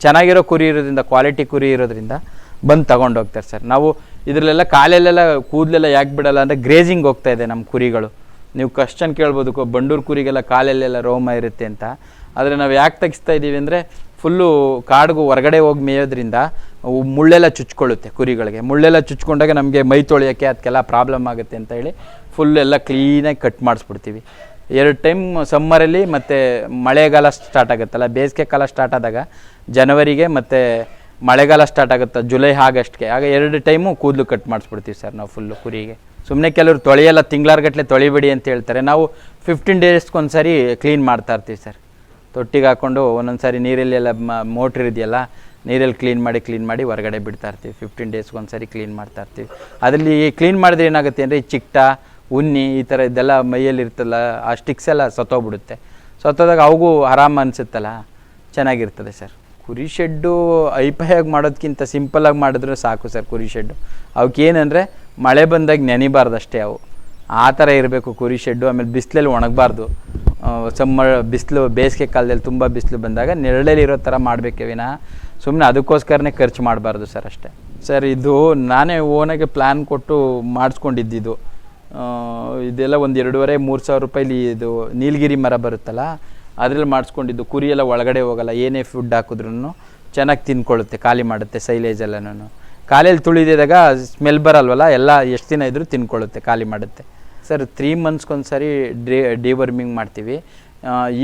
ಚೆನ್ನಾಗಿರೋ ಕುರಿ ಇರೋದ್ರಿಂದ ಕ್ವಾಲಿಟಿ ಕುರಿ ಇರೋದ್ರಿಂದ ಬಂದು ತಗೊಂಡು ಹೋಗ್ತಾರೆ ಸರ್. ನಾವು ಇದರಲ್ಲೆಲ್ಲ ಕಾಲಲ್ಲೆಲ್ಲ ಕೂದಲೆಲ್ಲ ಯಾಕೆ ಬಿಡಲ್ಲ ಅಂದರೆ ಗ್ರೇಜಿಂಗ್ ಹೋಗ್ತಾ ಇದೆ ನಮ್ಮ ಕುರಿಗಳು. ನೀವು ಕ್ವಶನ್ ಕೇಳ್ಬೋದು ಬಂಡೂರು ಕುರಿಗೆಲ್ಲ ಕಾಲಲ್ಲೆಲ್ಲ ರೋಮ ಇರುತ್ತೆ ಅಂತ. ಆದರೆ ನಾವು ಯಾಕೆ ತೆಗಿಸ್ತಾ ಇದ್ದೀವಿ ಅಂದರೆ ಫುಲ್ಲು ಕಾಡಿಗೂ ಹೊರಗಡೆ ಹೋಗಿ ಮೇಯೋದ್ರಿಂದ ಮುಳ್ಳೆಲ್ಲ ಚುಚ್ಕೊಳ್ಳುತ್ತೆ ಕುರಿಗಳಿಗೆ. ಮುಳ್ಳೆಲ್ಲ ಚುಚ್ಕೊಂಡಾಗ ನಮಗೆ ಮೈ ತೊಳೆಯೋಕ್ಕೆ ಅದಕ್ಕೆಲ್ಲ ಪ್ರಾಬ್ಲಮ್ ಆಗುತ್ತೆ ಅಂತ ಹೇಳಿ ಫುಲ್ ಎಲ್ಲ ಕ್ಲೀನಾಗಿ ಕಟ್ ಮಾಡಿಸ್ಬಿಡ್ತೀವಿ. ಎರಡು ಟೈಮ್ ಸಮ್ಮರಲ್ಲಿ ಮತ್ತು ಮಳೆಗಾಲ ಸ್ಟಾರ್ಟ್ ಆಗುತ್ತಲ್ಲ, ಬೇಸಿಗೆ ಕಾಲ ಸ್ಟಾರ್ಟ್ ಆದಾಗ ಜನವರಿಗೆ ಮತ್ತು ಮಳೆಗಾಲ ಸ್ಟಾರ್ಟ್ ಆಗುತ್ತೆ ಜುಲೈ ಆಗಸ್ಟ್ಗೆ ಆಗ ಎರಡು ಟೈಮು ಕೂದಲು ಕಟ್ ಮಾಡಿಸ್ಬಿಡ್ತೀವಿ ಸರ್ ನಾವು ಫುಲ್ಲು ಕುರಿಗೆ. ಸುಮ್ಮನೆ ಕೆಲವರು ತೊಳೆಯಲ್ಲ, ತಿಂಗಳಾರ್ಗಟ್ಲೆ ತೊಳಿಬೇಡಿ ಅಂತ ಹೇಳ್ತಾರೆ. ನಾವು ಫಿಫ್ಟೀನ್ ಡೇಸ್ಗೊಂದು ಸಾರಿ ಕ್ಲೀನ್ ಮಾಡ್ತಾ ಇರ್ತೀವಿ ಸರ್ ತೊಟ್ಟಿಗೆ ಹಾಕ್ಕೊಂಡು ಒಂದೊಂದು ಸಾರಿ ನೀರಲ್ಲಿ ಎಲ್ಲ ಮೋಟ್ರ್ ಇದೆಯಲ್ಲ, ನೀರಲ್ಲಿ ಕ್ಲೀನ್ ಮಾಡಿ ಕ್ಲೀನ್ ಮಾಡಿ ಹೊರಗಡೆ ಬಿಡ್ತಾ ಇರ್ತೀವಿ. ಫಿಫ್ಟೀನ್ ಡೇಸ್ಗೆ ಒಂದು ಸಾರಿ ಕ್ಲೀನ್ ಮಾಡ್ತಾ ಇರ್ತೀವಿ. ಅದರಲ್ಲಿ ಕ್ಲೀನ್ ಮಾಡಿದ್ರೆ ಏನಾಗುತ್ತೆ ಅಂದರೆ, ಈ ಚಿಕ್ಟ ಉನ್ನಿ ಈ ಥರ ಇದೆಲ್ಲ ಮೈಯಲ್ಲಿ ಇರ್ತಲ್ಲ, ಆ ಸ್ಟಿಕ್ಸ್ ಎಲ್ಲ ಸತ್ತೋಗ್ಬಿಡುತ್ತೆ. ಸತ್ತೋದಾಗ ಅವಗೂ ಆರಾಮ ಅನಿಸುತ್ತಲ್ಲ? ಚೆನ್ನಾಗಿರ್ತದೆ ಸರ್. ಕುರಿ ಶೆಡ್ಡು ಐಪಾಯಾಗಿ ಮಾಡೋದಕ್ಕಿಂತ ಸಿಂಪಲಾಗಿ ಮಾಡಿದ್ರೆ ಸಾಕು ಸರ್ ಕುರಿ ಶೆಡ್ಡು. ಅವಕ್ಕೇನಂದರೆ ಮಳೆ ಬಂದಾಗ ನೆನಿಬಾರ್ದು ಅಷ್ಟೇ ಅವು. ಆ ಥರ ಇರಬೇಕು ಕುರಿ ಶೆಡ್ಡು, ಆಮೇಲೆ ಬಿಸಿಲಲ್ಲಿ ಒಣಗಬಾರ್ದು. ಸಮ್ಮ ಬಿಸಿಲು ಬೇಸಿಗೆ ಕಾಲದಲ್ಲಿ ತುಂಬ ಬಿಸಿಲು ಬಂದಾಗ ನೆರಳಲ್ಲಿರೋ ಥರ ಮಾಡಬೇಕೆ ವಿನಃ. ಸುಮ್ಮನೆ ಅದಕ್ಕೋಸ್ಕರನೇ ಖರ್ಚು ಮಾಡಬಾರ್ದು ಸರ್ ಅಷ್ಟೇ. ಸರ್, ಇದು ನಾನೇ ಓನಾಗೆ ಪ್ಲ್ಯಾನ್ ಕೊಟ್ಟು ಮಾಡಿಸ್ಕೊಂಡಿದ್ದಿದ್ದು. ಇದೆಲ್ಲ ಒಂದು ಎರಡೂವರೆ, ಮೂರು ಸಾವಿರ ರೂಪಾಯಿಲಿ ಇದು ನೀಲಗಿರಿ ಮರ ಬರುತ್ತಲ್ಲ, ಅದರಲ್ಲಿ ಮಾಡಿಸ್ಕೊಂಡಿದ್ದು. ಕುರಿ ಎಲ್ಲ ಒಳಗಡೆ ಹೋಗಲ್ಲ, ಏನೇ ಫುಡ್ ಹಾಕಿದ್ರು ಚೆನ್ನಾಗಿ ತಿನ್ಕೊಳ್ಳುತ್ತೆ, ಖಾಲಿ ಮಾಡುತ್ತೆ ಸೈಲೇಜ್ ಎಲ್ಲನೂ ಕಾಲೇಲಿ ತುಳಿದಿದಾಗ ಸ್ಮೆಲ್ ಬರಲ್ವಲ್ಲ, ಎಲ್ಲ ಎಷ್ಟು ದಿನ ಇದ್ದರೂ ತಿನ್ಕೊಳ್ಳುತ್ತೆ, ಖಾಲಿ ಮಾಡುತ್ತೆ. ಸರ್ ತ್ರೀ ಮಂತ್ಸ್ಗೊಂದು ಸಾರಿ ಡಿ ಡಿವರ್ಮಿಂಗ್ ಮಾಡ್ತೀವಿ.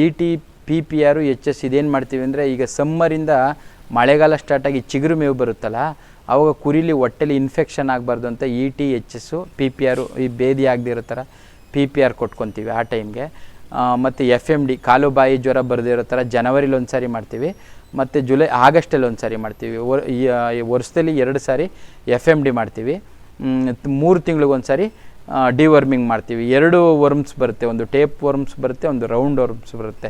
E T P P R H S ಇದೇನು ಮಾಡ್ತೀವಿ ಅಂದರೆ ಈಗ ಸಮ್ಮರಿಂದ ಮಳೆಗಾಲ ಸ್ಟಾರ್ಟಾಗಿ ಚಿಗುರು ಮೇವು ಬರುತ್ತಲ್ಲ, ಅವಾಗ ಕುರಿಲಿ ಹೊಟ್ಟೆಲಿ ಇನ್ಫೆಕ್ಷನ್ ಆಗಬಾರ್ದು ಅಂತ E T H S P P R ಈ ಬೇದಿ ಆಗದಿರೋ ಥರ ಪಿ ಪಿ ಆರ್ ಕೊಟ್ಕೊತೀವಿ ಆ ಟೈಮ್ಗೆ ಮತ್ತು ಎಫ್ ಎಂ ಡಿ ಕಾಲು ಬಾಯಿ ಜ್ವರ ಬರೆದಿರೋ ಥರ ಜನವರಿಲಿ ಒಂದು ಸಾರಿ ಮಾಡ್ತೀವಿ. ಮತ್ತು ಜುಲೈ, ಆಗಸ್ಟಲ್ಲಿ ಒಂದು ಸಾರಿ ಮಾಡ್ತೀವಿ ವರ್ಷದಲ್ಲಿ ಎರಡು ಸಾರಿ ಎಫ್ ಎಂ ಡಿ ಮಾಡ್ತೀವಿ. ಮೂರು ತಿಂಗಳಿಗೊಂದು ಸಾರಿ ಡಿವರ್ಮಿಂಗ್ ಮಾಡ್ತೀವಿ. ಎರಡು ವರ್ಮ್ಸ್ ಬರುತ್ತೆ. ಒಂದು ಟೇಪ್ ವರ್ಮ್ಸ್ ಬರುತ್ತೆ, ಒಂದು ರೌಂಡ್ ವರ್ಮ್ಸ್ ಬರುತ್ತೆ.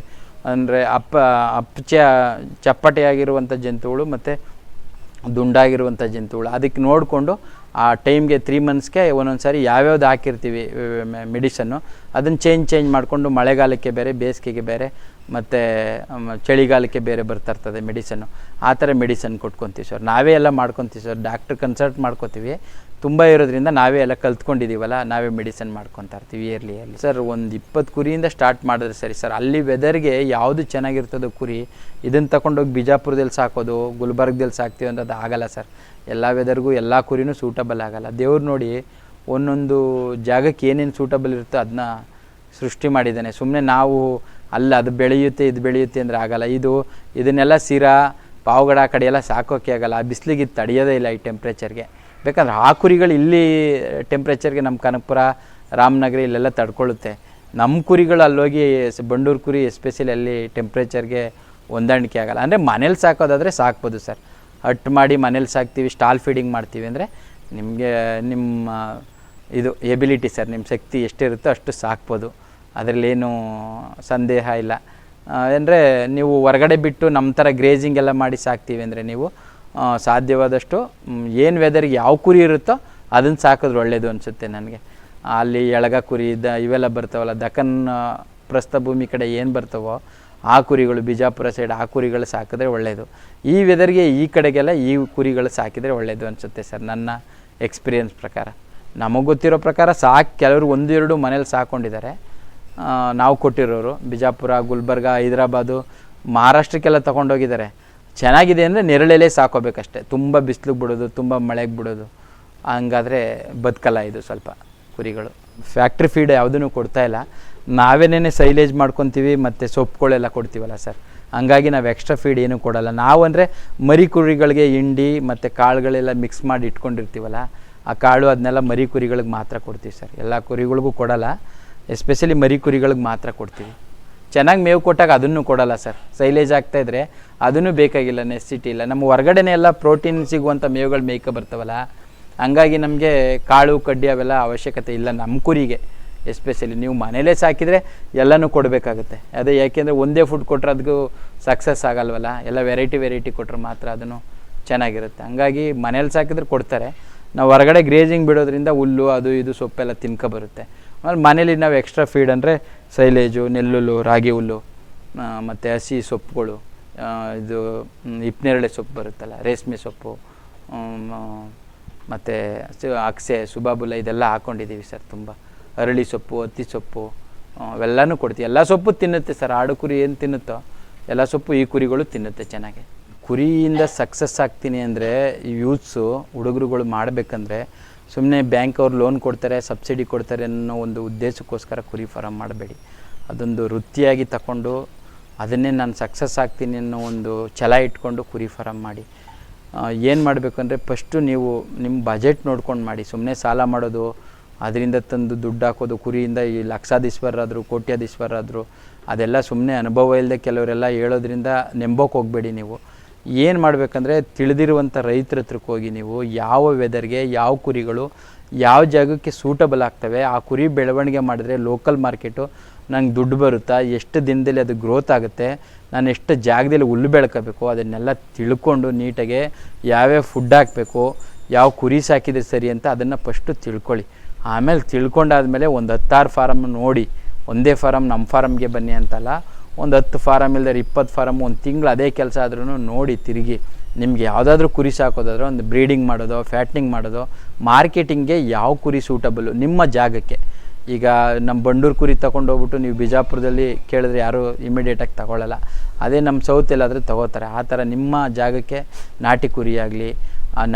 ಅಂದರೆ ಅಪ್ಪ ಅಪ್ಪಚ ಚಪ್ಪಟೆಯಾಗಿರುವಂಥ ಜಂತುಗಳು ಮತ್ತು ದುಂಡಾಗಿರುವಂಥ ಜಂತುಗಳು. ಅದಕ್ಕೆ ನೋಡಿಕೊಂಡು ಆ ಟೈಮ್ಗೆ ತ್ರೀ ಮಂತ್ಸ್ಗೆ ಒಂದೊಂದು ಸಾರಿ ಯಾವ್ಯಾವ್ದು ಹಾಕಿರ್ತೀವಿ ಮೆಡಿಸನ್ನು. ಅದನ್ನು ಚೇಂಜ್ ಚೇಂಜ್ ಮಾಡಿಕೊಂಡು ಮಳೆಗಾಲಕ್ಕೆ ಬೇರೆ, ಬೇಸಿಗೆಗೆ ಬೇರೆ ಮತ್ತು ಚಳಿಗಾಲಕ್ಕೆ ಬೇರೆ ಬರ್ತಾ ಇರ್ತದೆ ಮೆಡಿಸನ್ನು. ಆ ಥರ ಮೆಡಿಸನ್ ಕೊಟ್ಕೊತೀವಿ ಸರ್. ನಾವೇ ಎಲ್ಲ ಮಾಡ್ಕೊತೀವಿ ಸರ್. ಡಾಕ್ಟ್ರ್ ಕನ್ಸಲ್ಟ್ ಮಾಡ್ಕೊತೀವಿ. ತುಂಬ ಇರೋದ್ರಿಂದ ನಾವೇ ಎಲ್ಲ ಕಲ್ತ್ಕೊಂಡಿದ್ದೀವಲ್ಲ ನಾವೇ ಮೆಡಿಸನ್ ಮಾಡ್ಕೊತಾ ಇರ್ತೀವಿ ಇಯರ್ಲಿಯಲ್ಲಿ ಸರ್, ಒಂದು ಇಪ್ಪತ್ತು ಕುರಿಯಿಂದ ಸ್ಟಾರ್ಟ್ ಮಾಡಿದ್ರೆ ಸರಿ ಸರ್. ಅಲ್ಲಿ ವೆದರ್ಗೆ ಯಾವುದು ಚೆನ್ನಾಗಿರ್ತದೋ ಕುರಿ ಇದನ್ನು ತಗೊಂಡೋಗಿ ಬಿಜಾಪುರದಲ್ಲಿ ಸಾಕೋದು, ಗುಲ್ಬರ್ಗದಲ್ಲಿ ಸಾಕ್ತೀವಿ ಅನ್ನೋದು ಆಗಲ್ಲ ಸರ್. ಎಲ್ಲ ವೆದರ್ಗೂ ಎಲ್ಲ ಕುರಿನೂ ಸೂಟಬಲ್ ಆಗಲ್ಲ. ದೇವ್ರು ನೋಡಿ ಒಂದೊಂದು ಜಾಗಕ್ಕೆ ಏನೇನು ಸೂಟಬಲ್ ಇರುತ್ತೋ ಅದನ್ನ ಸೃಷ್ಟಿ ಮಾಡಿದ್ದಾನೆ. ಸುಮ್ಮನೆ ನಾವು ಅಲ್ಲ, ಅದು ಬೆಳೆಯುತ್ತೆ, ಇದು ಬೆಳೆಯುತ್ತೆ ಅಂದರೆ ಆಗಲ್ಲ. ಇದು, ಇದನ್ನೆಲ್ಲ ಸಿರಾ, ಪಾವುಗಡ ಆ ಕಡೆ ಎಲ್ಲ ಆಗಲ್ಲ. ಆ ಬಿಸಿಲಿಗೆ ಇದು ತಡೆಯೋದೇ ಇಲ್ಲ ಈ ಟೆಂಪ್ರೇಚರ್ಗೆ ಬೇಕಂದ್ರೆ ಆ ಕುರಿಗಳು ಇಲ್ಲಿ ಟೆಂಪ್ರೇಚರ್ಗೆ ನಮ್ಮ ಕನಕಪುರ, ರಾಮನಗರ ಇಲ್ಲೆಲ್ಲ ತಡ್ಕೊಳ್ಳುತ್ತೆ. ನಮ್ಮ ಕುರಿಗಳು ಅಲ್ಲೋಗಿ ಬಂಡೂರು ಕುರಿ ಎಸ್ಪೆಷಲಿ ಅಲ್ಲಿ ಟೆಂಪ್ರೇಚರ್ಗೆ ಹೊಂದಾಣಿಕೆ ಆಗಲ್ಲ. ಅಂದರೆ ಮನೇಲಿ ಸಾಕೋದಾದರೆ ಸಾಕ್ಬೋದು ಸರ್. ಹಟ್ ಮಾಡಿ ಮನೇಲಿ ಸಾಕ್ತೀವಿ ಸ್ಟಾಲ್ ಫೀಡಿಂಗ್ ಮಾಡ್ತೀವಿ ಅಂದರೆ ನಿಮಗೆ ನಿಮ್ಮ ಇದು ಎಬಿಲಿಟಿ ಸರ್, ನಿಮ್ಮ ಶಕ್ತಿ ಎಷ್ಟಿರುತ್ತೋ ಅಷ್ಟು ಸಾಕ್ಬೋದು. ಅದರಲ್ಲೇನು ಸಂದೇಹ ಇಲ್ಲ. ಅಂದರೆ ನೀವು ಹೊರಗಡೆ ಬಿಟ್ಟು ನಮ್ಮ ಥರ ಗ್ರೇಜಿಂಗ್ ಎಲ್ಲ ಮಾಡಿ ಸಾಕ್ತೀವಿ ಅಂದರೆ ನೀವು ಸಾಧ್ಯವಾದಷ್ಟು ಏನು ವೆದರ್ಗೆ ಯಾವ ಕುರಿ ಇರುತ್ತೋ ಅದನ್ನು ಸಾಕಿದ್ರೆ ಒಳ್ಳೆಯದು ಅನಿಸುತ್ತೆ ನನಗೆ. ಅಲ್ಲಿ ಎಳಗ ಕುರಿ, ದ, ಇವೆಲ್ಲ ಬರ್ತಾವಲ್ಲ ದಕ್ಕನ್ ಪ್ರಸ್ಥ ಪ್ರಸ್ಥಭೂಮಿ ಕಡೆ ಏನು ಬರ್ತಾವೋ ಆ ಕುರಿಗಳು, ಬಿಜಾಪುರ ಸೈಡ್ ಆ ಕುರಿಗಳು ಸಾಕಿದ್ರೆ ಒಳ್ಳೆಯದು ಈ ವೆದರ್ಗೆ ಈ ಕಡೆಗೆಲ್ಲ ಈ ಕುರಿಗಳು ಸಾಕಿದರೆ ಒಳ್ಳೆಯದು ಅನಿಸುತ್ತೆ ಸರ್, ನನ್ನ ಎಕ್ಸ್ಪೀರಿಯನ್ಸ್ ಪ್ರಕಾರ. ನಮಗೆ ಗೊತ್ತಿರೋ ಪ್ರಕಾರ ಸಾಕು, ಕೆಲವರು ಒಂದೆರಡು ಮನೇಲಿ ಸಾಕೊಂಡಿದ್ದಾರೆ. ನಾವು ಕೊಟ್ಟಿರೋರು. ಬಿಜಾಪುರ, ಗುಲ್ಬರ್ಗ, ಹೈದರಾಬಾದು, ಮಹಾರಾಷ್ಟ್ರಕ್ಕೆಲ್ಲ ತೊಗೊಂಡೋಗಿದ್ದಾರೆ. ಚೆನ್ನಾಗಿದೆ ಅಂದರೆ ನೆರಳಲ್ಲೇ ಸಾಕೋಬೇಕಷ್ಟೆ. ತುಂಬ ಬಿಸಿಲಿಗೆ ಬಿಡೋದು, ತುಂಬ ಮಳೆಗೆ ಬಿಡೋದು. ಹಂಗಾದರೆ ಬದುಕಲ್ಲ ಇದು ಸ್ವಲ್ಪ ಕುರಿಗಳು. ಫ್ಯಾಕ್ಟ್ರಿ ಫೀಡ್ ಯಾವುದೂ ಕೊಡ್ತಾ ಇಲ್ಲ. ನಾವೇನೇ ಸೈಲೇಜ್ ಮಾಡ್ಕೊತೀವಿ, ಮತ್ತು ಸೊಪ್ಪುಗಳೆಲ್ಲ ಕೊಡ್ತೀವಲ್ಲ ಸರ್? ಹಂಗಾಗಿ ನಾವು ಎಕ್ಸ್ಟ್ರಾ ಫೀಡ್ ಏನೂ ಕೊಡಲ್ಲ. ನಾವು ಅಂದರೆ ಮರಿ ಕುರಿಗಳಿಗೆ ಹಿಂಡಿ, ಮತ್ತು ಕಾಳುಗಳೆಲ್ಲ ಮಿಕ್ಸ್ ಮಾಡಿ ಇಟ್ಕೊಂಡಿರ್ತೀವಲ್ಲ, ಆ ಕಾಳು ಅದನ್ನೆಲ್ಲ ಮರಿ ಕುರಿಗಳಿಗೆ ಮಾತ್ರ ಕೊಡ್ತೀವಿ ಸರ್. ಎಲ್ಲ ಕುರಿಗಳಿಗೂ ಕೊಡಲ್ಲ. ಎಸ್ಪೆಷಲಿ ಮರಿ ಕುರಿಗಳಿಗೆ ಮಾತ್ರ ಕೊಡ್ತೀವಿ. ಚೆನ್ನಾಗಿ ಮೇವು ಕೊಟ್ಟಾಗ ಅದನ್ನು ಕೊಡಲ್ಲ ಸರ್. ಸೈಲೇಜ್ ಆಗ್ತಾ ಇದ್ರೆ ಅದನ್ನು ಬೇಕಾಗಿಲ್ಲ ನೆಸಿಟಿ ಇಲ್ಲ. ನಮ್ಮ ಹೊರಗಡೆನೇ ಎಲ್ಲ ಪ್ರೋಟೀನ್ ಸಿಗುವಂಥ ಮೇವುಗಳು ಮೇಯ್ಕೊ ಬರ್ತಾವಲ್ಲ, ಹಂಗಾಗಿ ನಮಗೆ ಕಾಳು, ಕಡ್ಡಿ ಅವೆಲ್ಲ ಅವಶ್ಯಕತೆ ಇಲ್ಲ ನಮ್ಮ ಕುರಿಗೆ. ಎಸ್ಪೆಷಲಿ ನೀವು ಮನೇಲೇ ಸಾಕಿದರೆ ಎಲ್ಲನೂ ಕೊಡಬೇಕಾಗುತ್ತೆ. ಅದೇ ಯಾಕೆಂದರೆ ಒಂದೇ ಫುಡ್ ಕೊಟ್ಟರೆ ಅದಕ್ಕೂ ಸಕ್ಸಸ್ ಆಗಲ್ವಲ್ಲ. ಎಲ್ಲ ವೆರೈಟಿ ವೆರೈಟಿ ಕೊಟ್ಟರೆ ಮಾತ್ರ ಅದನ್ನು ಚೆನ್ನಾಗಿರುತ್ತೆ. ಹಂಗಾಗಿ ಮನೇಲಿ ಸಾಕಿದ್ರೆ ಕೊಡ್ತಾರೆ. ನಾವು ಹೊರಗಡೆ ಗ್ರೇಜಿಂಗ್ ಬಿಡೋದ್ರಿಂದ ಹುಲ್ಲು, ಅದು, ಇದು ಸೊಪ್ಪೆಲ್ಲ ತಿನ್ಕೊ ಬರುತ್ತೆ. ಆಮೇಲೆ ಮನೇಲಿ ನಾವು ಎಕ್ಸ್ಟ್ರಾ ಫೀಡ್ ಅಂದರೆ ಸೈಲೇಜು, ನೆಲ್ಲುಲ್ಲು, ರಾಗಿ ಹುಲ್ಲು ಮತ್ತು ಹಸಿ ಸೊಪ್ಪುಗಳು ಇದು ಹಿಪ್ನೇರಳೆ ಸೊಪ್ಪು ಬರುತ್ತಲ್ಲ, ರೇಷ್ಮೆ ಸೊಪ್ಪು ಮತ್ತು ಅಕ್ಸೆ, ಸುಬಾಬುಲ ಇದೆಲ್ಲ ಹಾಕ್ಕೊಂಡಿದ್ದೀವಿ ಸರ್ ತುಂಬ. ಅರಳಿ ಸೊಪ್ಪು ಹತ್ತಿ ಸೊಪ್ಪು ಅವೆಲ್ಲನೂ ಕೊಡ್ತೀವಿ. ಎಲ್ಲ ಸೊಪ್ಪು ತಿನ್ನುತ್ತೆ ಸರ್. ಆಡು ಕುರಿ ಏನು ತಿನ್ನುತ್ತೋ, ಎಲ್ಲ ಸೊಪ್ಪು ಈ ಕುರಿಗಳು ತಿನ್ನುತ್ತೆ ಚೆನ್ನಾಗಿ. ಕುರಿಯಿಂದ ಸಕ್ಸಸ್ ಆಗ್ತೀನಿ ಅಂದರೆ ಯೂತ್ಸು ಹುಡುಗರುಗಳು ಮಾಡಬೇಕಂದ್ರೆ ಸುಮ್ಮನೆ ಬ್ಯಾಂಕ್ ಅವ್ರು ಲೋನ್ ಕೊಡ್ತಾರೆ ಸಬ್ಸಿಡಿ ಕೊಡ್ತಾರೆ ಅನ್ನೋ ಒಂದು ಉದ್ದೇಶಕ್ಕೋಸ್ಕರ ಕುರಿ ಫಾರಮ್ ಮಾಡಬೇಡಿ. ಅದೊಂದು ವೃತ್ತಿಯಾಗಿ ತಗೊಂಡು ಅದನ್ನೇ ನಾನು ಸಕ್ಸಸ್ ಆಗ್ತೀನಿ ಅನ್ನೋ ಒಂದು ಛಲ ಇಟ್ಕೊಂಡು ಕುರಿ ಫಾರಮ್ ಮಾಡಿ. ಏನು ಮಾಡಬೇಕು ಅಂದರೆ ಫಸ್ಟು ನೀವು ನಿಮ್ಮ ಬಜೆಟ್ ನೋಡ್ಕೊಂಡು ಮಾಡಿ. ಸುಮ್ಮನೆ ಸಾಲ ಮಾಡೋದು, ಅದರಿಂದ ತಂದು ದುಡ್ಡು ಹಾಕೋದು, ಕುರಿಯಿಂದ ಈ ಲಕ್ಷಾಧೀಶ್ವರರಾದರು ಕೋಟ್ಯಾಧೀಶ್ವರರಾದರು ಅದೆಲ್ಲ ಸುಮ್ಮನೆ ಅನುಭವ ಇಲ್ಲದೆ ಕೆಲವರೆಲ್ಲ ಹೇಳೋದ್ರಿಂದ ನೆಂಬೋಕೆ ಹೋಗಬೇಡಿ ನೀವು. ಏನು ಮಾಡಬೇಕಂದ್ರೆ ತಿಳಿದಿರುವಂಥ ರೈತರ ಹತ್ರಕ್ಕೆ ಹೋಗಿ ನೀವು ಯಾವ ವೆದರ್ಗೆ ಯಾವ ಕುರಿಗಳು ಯಾವ ಜಾಗಕ್ಕೆ ಸೂಟಬಲ್ ಆಗ್ತವೆ, ಆ ಕುರಿ ಬೆಳವಣಿಗೆ ಮಾಡಿದ್ರೆ ಲೋಕಲ್ ಮಾರ್ಕೆಟು ನಂಗೆ ದುಡ್ಡು ಬರುತ್ತಾ, ಎಷ್ಟು ದಿನದಲ್ಲಿ ಅದು ಗ್ರೋತ್ ಆಗುತ್ತೆ, ನಾನು ಎಷ್ಟು ಜಾಗದಲ್ಲಿ ಹುಲ್ಲು ಬೆಳ್ಕೋಬೇಕು, ಅದನ್ನೆಲ್ಲ ತಿಳ್ಕೊಂಡು ನೀಟಾಗೆ ಯಾವ್ಯಾವ ಫುಡ್ ಹಾಕಬೇಕು, ಯಾವ ಕುರಿ ಸಾಕಿದ್ರೆ ಸರಿ ಅಂತ ಅದನ್ನು ಫಸ್ಟು ತಿಳ್ಕೊಳ್ಳಿ. ಆಮೇಲೆ ತಿಳ್ಕೊಂಡಾದ್ಮೇಲೆ ಒಂದು ಹತ್ತಾರು ಫಾರಮ್ ನೋಡಿ, ಒಂದೇ ಫಾರಮ್ ನಮ್ಮ ಫಾರಮ್ಗೆ ಬನ್ನಿ ಅಂತಲ್ಲ ಒಂದು ಹತ್ತು ಫಾರಮ್ ಇಲ್ದಾರೆ ಇಪ್ಪತ್ತು ಫಾರಮ್ ಒಂದು ತಿಂಗಳು ಅದೇ ಕೆಲಸ ಆದ್ರೂ ನೋಡಿ ತಿರುಗಿ. ನಿಮಗೆ ಯಾವುದಾದ್ರೂ ಕುರಿ ಸಾಕೋದಾದ್ರೆ ಒಂದು ಬ್ರೀಡಿಂಗ್ ಮಾಡೋದು ಫ್ಯಾಟ್ನಿಂಗ್ ಮಾಡೋದು, ಮಾರ್ಕೆಟಿಂಗ್ಗೆ ಯಾವ ಕುರಿ ಸೂಟಬಲ್ಲು ನಿಮ್ಮ ಜಾಗಕ್ಕೆ. ಈಗ ನಮ್ಮ ಬಂಡೂರು ಕುರಿ ತೊಗೊಂಡೋಗ್ಬಿಟ್ಟು ನೀವು ಬಿಜಾಪುರದಲ್ಲಿ ಕೇಳಿದ್ರೆ ಯಾರೂ ಇಮಿಡಿಯೇಟಾಗಿ ತಗೊಳ್ಳಲ್ಲ ಅದೇ ನಮ್ಮ ಸೌತ್ ಎಲ್ಲಾದರೂ ತಗೋತಾರೆ. ಆ ಥರ ನಿಮ್ಮ ಜಾಗಕ್ಕೆ ನಾಟಿ ಕುರಿ ಆಗಲಿ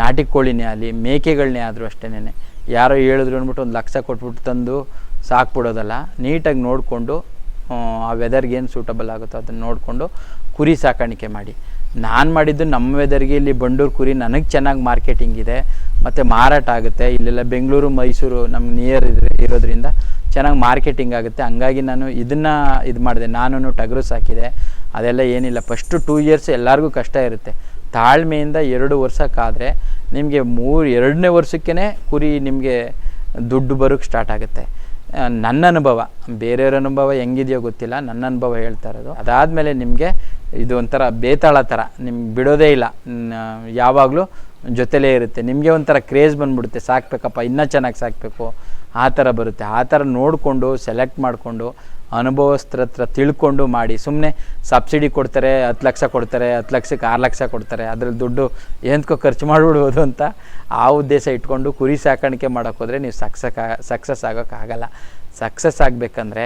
ನಾಟಿ ಕೋಳಿನೇ ಆಗಲಿ ಮೇಕೆಗಳನ್ನೇ ಆದರೂ ಅಷ್ಟೇನೆ ಯಾರೋ ಹೇಳಿದ್ರು ಅಂದ್ಬಿಟ್ಟು ಒಂದು ಲಕ್ಷ ಕೊಟ್ಬಿಟ್ಟು ತಂದು ಸಾಕ್ಬಿಡೋದಲ್ಲ. ನೀಟಾಗಿ ನೋಡಿಕೊಂಡು ಆ ವೆದರ್ಗೆ ಏನು ಸೂಟಬಲ್ ಆಗುತ್ತೋ ಅದನ್ನು ನೋಡಿಕೊಂಡು ಕುರಿ ಸಾಕಾಣಿಕೆ ಮಾಡಿ. ನಾನು ಮಾಡಿದ್ದು ನಮ್ಮ ವೆದರ್ಗೆ ಇಲ್ಲಿ ಬಂಡೂರು ಕುರಿ ನನಗೆ ಚೆನ್ನಾಗಿ ಮಾರ್ಕೆಟಿಂಗ್ ಇದೆ, ಮತ್ತು ಮಾರಾಟ ಆಗುತ್ತೆ. ಇಲ್ಲೆಲ್ಲ ಬೆಂಗಳೂರು, ಮೈಸೂರು ನಮ್ಮ ನಿಯರ್ ಇರೋದ್ರಿಂದ ಚೆನ್ನಾಗಿ ಮಾರ್ಕೆಟಿಂಗ್ ಆಗುತ್ತೆ. ಹಂಗಾಗಿ ನಾನು ಇದನ್ನು ಇದು ಮಾಡಿದೆ. ನಾನು ಟಗರು ಸಾಕಿದೆ. ಅದೆಲ್ಲ ಏನಿಲ್ಲ. ಫಸ್ಟು ಟೂ ಇಯರ್ಸ್ ಎಲ್ಲರಿಗೂ ಕಷ್ಟ ಇರುತ್ತೆ. ತಾಳ್ಮೆಯಿಂದ ಎರಡು ವರ್ಷಕ್ಕಾದರೆ ನಿಮಗೆ ಮೂರು, ಎರಡನೇ ವರ್ಷಕ್ಕೇ ಕುರಿ ನಿಮಗೆ ದುಡ್ಡು ಬರೋಕ್ಕೆ ಸ್ಟಾರ್ಟ್ ಆಗುತ್ತೆ. ನನ್ನ ಅನುಭವ, ಬೇರೆಯವ್ರ ಅನುಭವ ಹೆಂಗಿದೆಯೋ ಗೊತ್ತಿಲ್ಲ, ನನ್ನ ಅನುಭವ ಹೇಳ್ತಾ ಇರೋದು. ಅದಾದಮೇಲೆ ನಿಮಗೆ ಇದು ಒಂಥರ ಬೇತಾಳ ಥರ, ನಿಮ್ಗೆ ಬಿಡೋದೇ ಇಲ್ಲ. ಯಾವಾಗಲೂ ಜೊತೆಲೇ ಇರುತ್ತೆ. ನಿಮಗೆ ಒಂಥರ ಕ್ರೇಜ್ ಬಂದ್ಬಿಡುತ್ತೆ. ಸಾಕಬೇಕಪ್ಪ, ಇನ್ನೂ ಚೆನ್ನಾಗಿ ಸಾಕಬೇಕು. ಆ ಥರ ಬರುತ್ತೆ. ಆ ಥರ ನೋಡಿಕೊಂಡು, ಸೆಲೆಕ್ಟ್ ಮಾಡಿಕೊಂಡು ಅನುಭವಸ್ಥರ ಹತ್ರ ತಿಳ್ಕೊಂಡು ಮಾಡಿ. ಸುಮ್ಮನೆ ಸಬ್ಸಿಡಿ ಕೊಡ್ತಾರೆ, ಹತ್ತು ಲಕ್ಷ ಕೊಡ್ತಾರೆ, ಹತ್ತು ಲಕ್ಷಕ್ಕೆ ಆರು ಲಕ್ಷ ಕೊಡ್ತಾರೆ, ಅದ್ರಲ್ಲಿ ದುಡ್ಡು ಏನಕ್ಕೋ ಖರ್ಚು ಮಾಡಿಬಿಡ್ಬೋದು ಅಂತ ಆ ಉದ್ದೇಶ ಇಟ್ಕೊಂಡು ಕುರಿ ಸಾಕಾಣಿಕೆ ಮಾಡೋಕ್ಕೋದ್ರೆ ನೀವು ಸಕ್ಸಕ್, ಸಕ್ಸಸ್ ಆಗೋಕ್ಕಾಗಲ್ಲ ಸಕ್ಸಸ್ ಆಗಬೇಕಂದ್ರೆ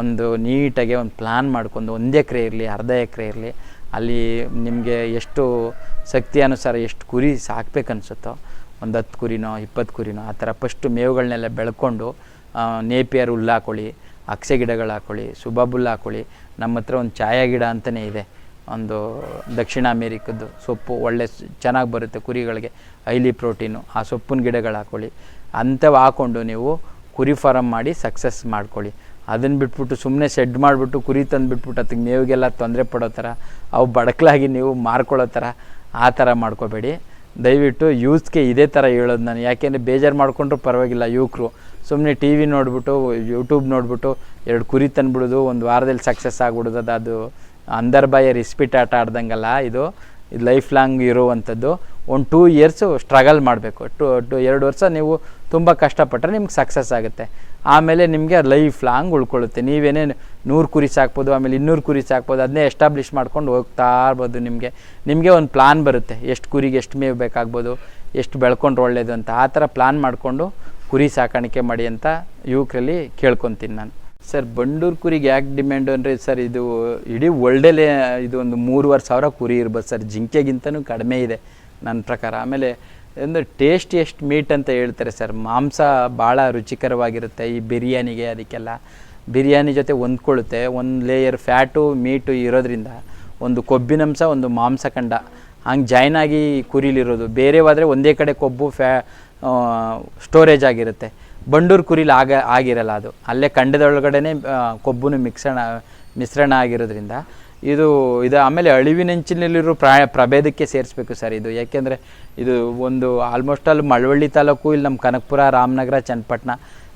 ಒಂದು ನೀಟಾಗಿ ಒಂದು ಪ್ಲ್ಯಾನ್ ಮಾಡ್ಕೊಂಡು, ಒಂದು ಎಕರೆ ಇರಲಿ, ಅರ್ಧ ಎಕರೆ ಇರಲಿ ಅಲ್ಲಿ ನಿಮಗೆ ಎಷ್ಟು ಶಕ್ತಿ ಅನುಸಾರ ಎಷ್ಟು ಕುರಿ ಸಾಕ್ಬೇಕನ್ಸುತ್ತೋ, ಒಂದು ಹತ್ತು ಕುರಿನೋ, ಇಪ್ಪತ್ತು ಕುರಿನೋ, ಆ ಥರ ಫಸ್ಟು ಮೇವುಗಳನ್ನೆಲ್ಲ ಬೆಳ್ಕೊಂಡು ನೇಪಿಯರ್ ಹುಲ್ಲು ಹಾಕೊಳ್ಳಿ ಅಕ್ಷೆ ಗಿಡಗಳು ಹಾಕೊಳ್ಳಿ ಸುಬಾಬುಲ್ ಹಾಕೊಳ್ಳಿ, ನಮ್ಮ ಹತ್ರ ಒಂದು ಛಾಯಾ ಗಿಡ ಅಂತಲೇ ಇದೆ. ಒಂದು ದಕ್ಷಿಣ ಅಮೇರಿಕದ್ದು ಸೊಪ್ಪು, ಒಳ್ಳೆ ಚೆನ್ನಾಗಿ ಬರುತ್ತೆ ಕುರಿಗಳಿಗೆ ಐಲಿ ಪ್ರೋಟೀನು, ಆ ಸೊಪ್ಪಿನ ಗಿಡಗಳು ಹಾಕೊಳ್ಳಿ. ಅಂಥವು ಹಾಕ್ಕೊಂಡು ನೀವು ಕುರಿ ಫಾರಮ್ ಮಾಡಿ ಸಕ್ಸಸ್ ಮಾಡ್ಕೊಳ್ಳಿ. ಅದನ್ನು ಬಿಟ್ಬಿಟ್ಟು ಸುಮ್ಮನೆ ಶೆಡ್ ಮಾಡಿಬಿಟ್ಟು ಕುರಿ ತಂದುಬಿಟ್ಬಿಟ್ಟು ಅದಕ್ಕೆ ನೀವುಗೆಲ್ಲ ತೊಂದರೆ ಪಡೋ ಥರ, ಅವು ಬಡಕಲಾಗಿ ನೀವು ಮಾರ್ಕೊಳ್ಳೋ ಥರ ಆ ಥರ ಮಾಡ್ಕೋಬೇಡಿ. ದಯವಿಟ್ಟು ಯೂತ್ಗೆ ಇದೇ ಥರ ಹೇಳೋದು ನಾನು. ಯಾಕೆಂದರೆ ಬೇಜಾರು ಮಾಡ್ಕೊಂಡ್ರು ಪರವಾಗಿಲ್ಲ ಯುವಕರು. ಸುಮ್ಮನೆ ಟಿ ವಿ ನೋಡಿಬಿಟ್ಟು, ಯೂಟ್ಯೂಬ್ ನೋಡಿಬಿಟ್ಟು ಎರಡು ಕುರಿ ತಂದುಬಿಡೋದು, ಒಂದು ವಾರದಲ್ಲಿ ಸಕ್ಸಸ್ ಆಗ್ಬಿಡೋದು, ಅದು ಅಂದರ್ಬಾಯ ಅಂದರ್ ಬಾಯ ರಿಸ್ಪಿಟ್ ಆಟ ಆಡ್ದಂಗಲ್ಲ ಇದು. ಇದು ಲೈಫ್ ಲಾಂಗ್ ಇರುವಂಥದ್ದು. ಒಂದು ಟೂ ಇಯರ್ಸು ಸ್ಟ್ರಗಲ್ ಮಾಡಬೇಕು. ಟು ಟು, ಎರಡು ವರ್ಷ ನೀವು ತುಂಬ ಕಷ್ಟಪಟ್ಟರೆ ನಿಮ್ಗೆ ಸಕ್ಸಸ್ ಆಗುತ್ತೆ. ಆಮೇಲೆ ನಿಮಗೆ ಲೈಫ್ ಲಾಂಗ್ ಉಳ್ಕೊಳ್ಳುತ್ತೆ. ನೀವೇನೇ ನೂರು ಕುರಿ ಸಾಕ್ಬೋದು, ಆಮೇಲೆ ಇನ್ನೂರು ಕುರಿ ಸಾಕ್ಬೋದು ಅದನ್ನೇ ಎಸ್ಟಾಬ್ಲಿಷ್ ಮಾಡ್ಕೊಂಡು ಹೋಗ್ತಾ ಇರ್ಬೋದು ನಿಮಗೆ. ನಿಮಗೆ ಒಂದು ಪ್ಲಾನ್ ಬರುತ್ತೆ. ಎಷ್ಟು ಕುರಿಗೆ ಎಷ್ಟು ಮೇವು ಬೇಕಾಗ್ಬೋದು, ಎಷ್ಟು ಬೆಳ್ಕೊಂಡ್ರೆ ಒಳ್ಳೇದು ಅಂತ. ಆ ಥರ ಪ್ಲಾನ್ ಮಾಡಿಕೊಂಡು ಕುರಿ ಸಾಕಾಣಿಕೆ ಮಾಡಿ ಅಂತ ಯುವಕರಲ್ಲಿ ಕೇಳ್ಕೊತೀನಿ ನಾನು. ಸರ್, ಬಂಡೂರು ಕುರಿಗೆ ಯಾಕೆ ಡಿಮ್ಯಾಂಡು ಅಂದರೆ ಸರ್, ಇದು ಇಡೀ ವರ್ಲ್ಡಲ್ಲೇ ಇದು ಒಂದು ಮೂರುವರೆ ಸಾವಿರ ಕುರಿ ಇರ್ಬೋದು ಸರ್. ಜಿಂಕೆಗಿಂತನೂ ಕಡಿಮೆ ಇದೆ ನನ್ನ ಪ್ರಕಾರ. ಆಮೇಲೆ ಒಂದು ಟೇಸ್ಟ್ ಎಷ್ಟು ಮೀಟ್ ಅಂತ ಹೇಳ್ತಾರೆ ಸರ್ ಮಾಂಸ ಭಾಳ ರುಚಿಕರವಾಗಿರುತ್ತೆ ಈ ಬಿರಿಯಾನಿಗೆ ಅದಕ್ಕೆಲ್ಲ. ಬಿರಿಯಾನಿ ಜೊತೆ ಹೊಂದ್ಕೊಳ್ಳುತ್ತೆ. ಒಂದು ಲೇಯರ್ ಫ್ಯಾಟು ಮೀಟು ಇರೋದ್ರಿಂದ ಒಂದು ಕೊಬ್ಬಿನಂಶ ಒಂದು ಮಾಂಸಖಂಡ ಹಂಗೆ ಜಾಯ್ನ್ ಆಗಿ ಕುರಿಲಿರೋದು. ಬೇರೆವಾದರೆ ಒಂದೇ ಕಡೆ ಕೊಬ್ಬು ಫ್ಯಾ ಸ್ಟೋರೇಜ್ ಆಗಿರುತ್ತೆ. ಬಂಡೂರು ಕುರಿಲಿ ಆಗ, ಆಗಿರಲ್ಲ ಅದು. ಅಲ್ಲೇ ಖಂಡದೊಳಗಡೆ ಕೊಬ್ಬು ಮಿಕ್ಸಣ, ಮಿಶ್ರಣ ಆಗಿರೋದ್ರಿಂದ ಇದು ಇದು ಆಮೇಲೆ ಅಳಿವಿನಂಚಿನಲ್ಲಿರೋ ಪ್ರಾ ಪ್ರಭೇದಕ್ಕೆ ಸೇರಿಸ್ಬೇಕು ಸರ್ ಇದು. ಯಾಕೆಂದರೆ ಇದು ಒಂದು ಆಲ್ಮೋಸ್ಟ್ ಅಲ್ಲಿ ಮಳವಳ್ಳಿ ತಾಲೂಕು, ಇಲ್ಲಿ ನಮ್ಮ ಕನಕಪುರ, ರಾಮನಗರ, ಚನ್ನಪಟ್ಟಣ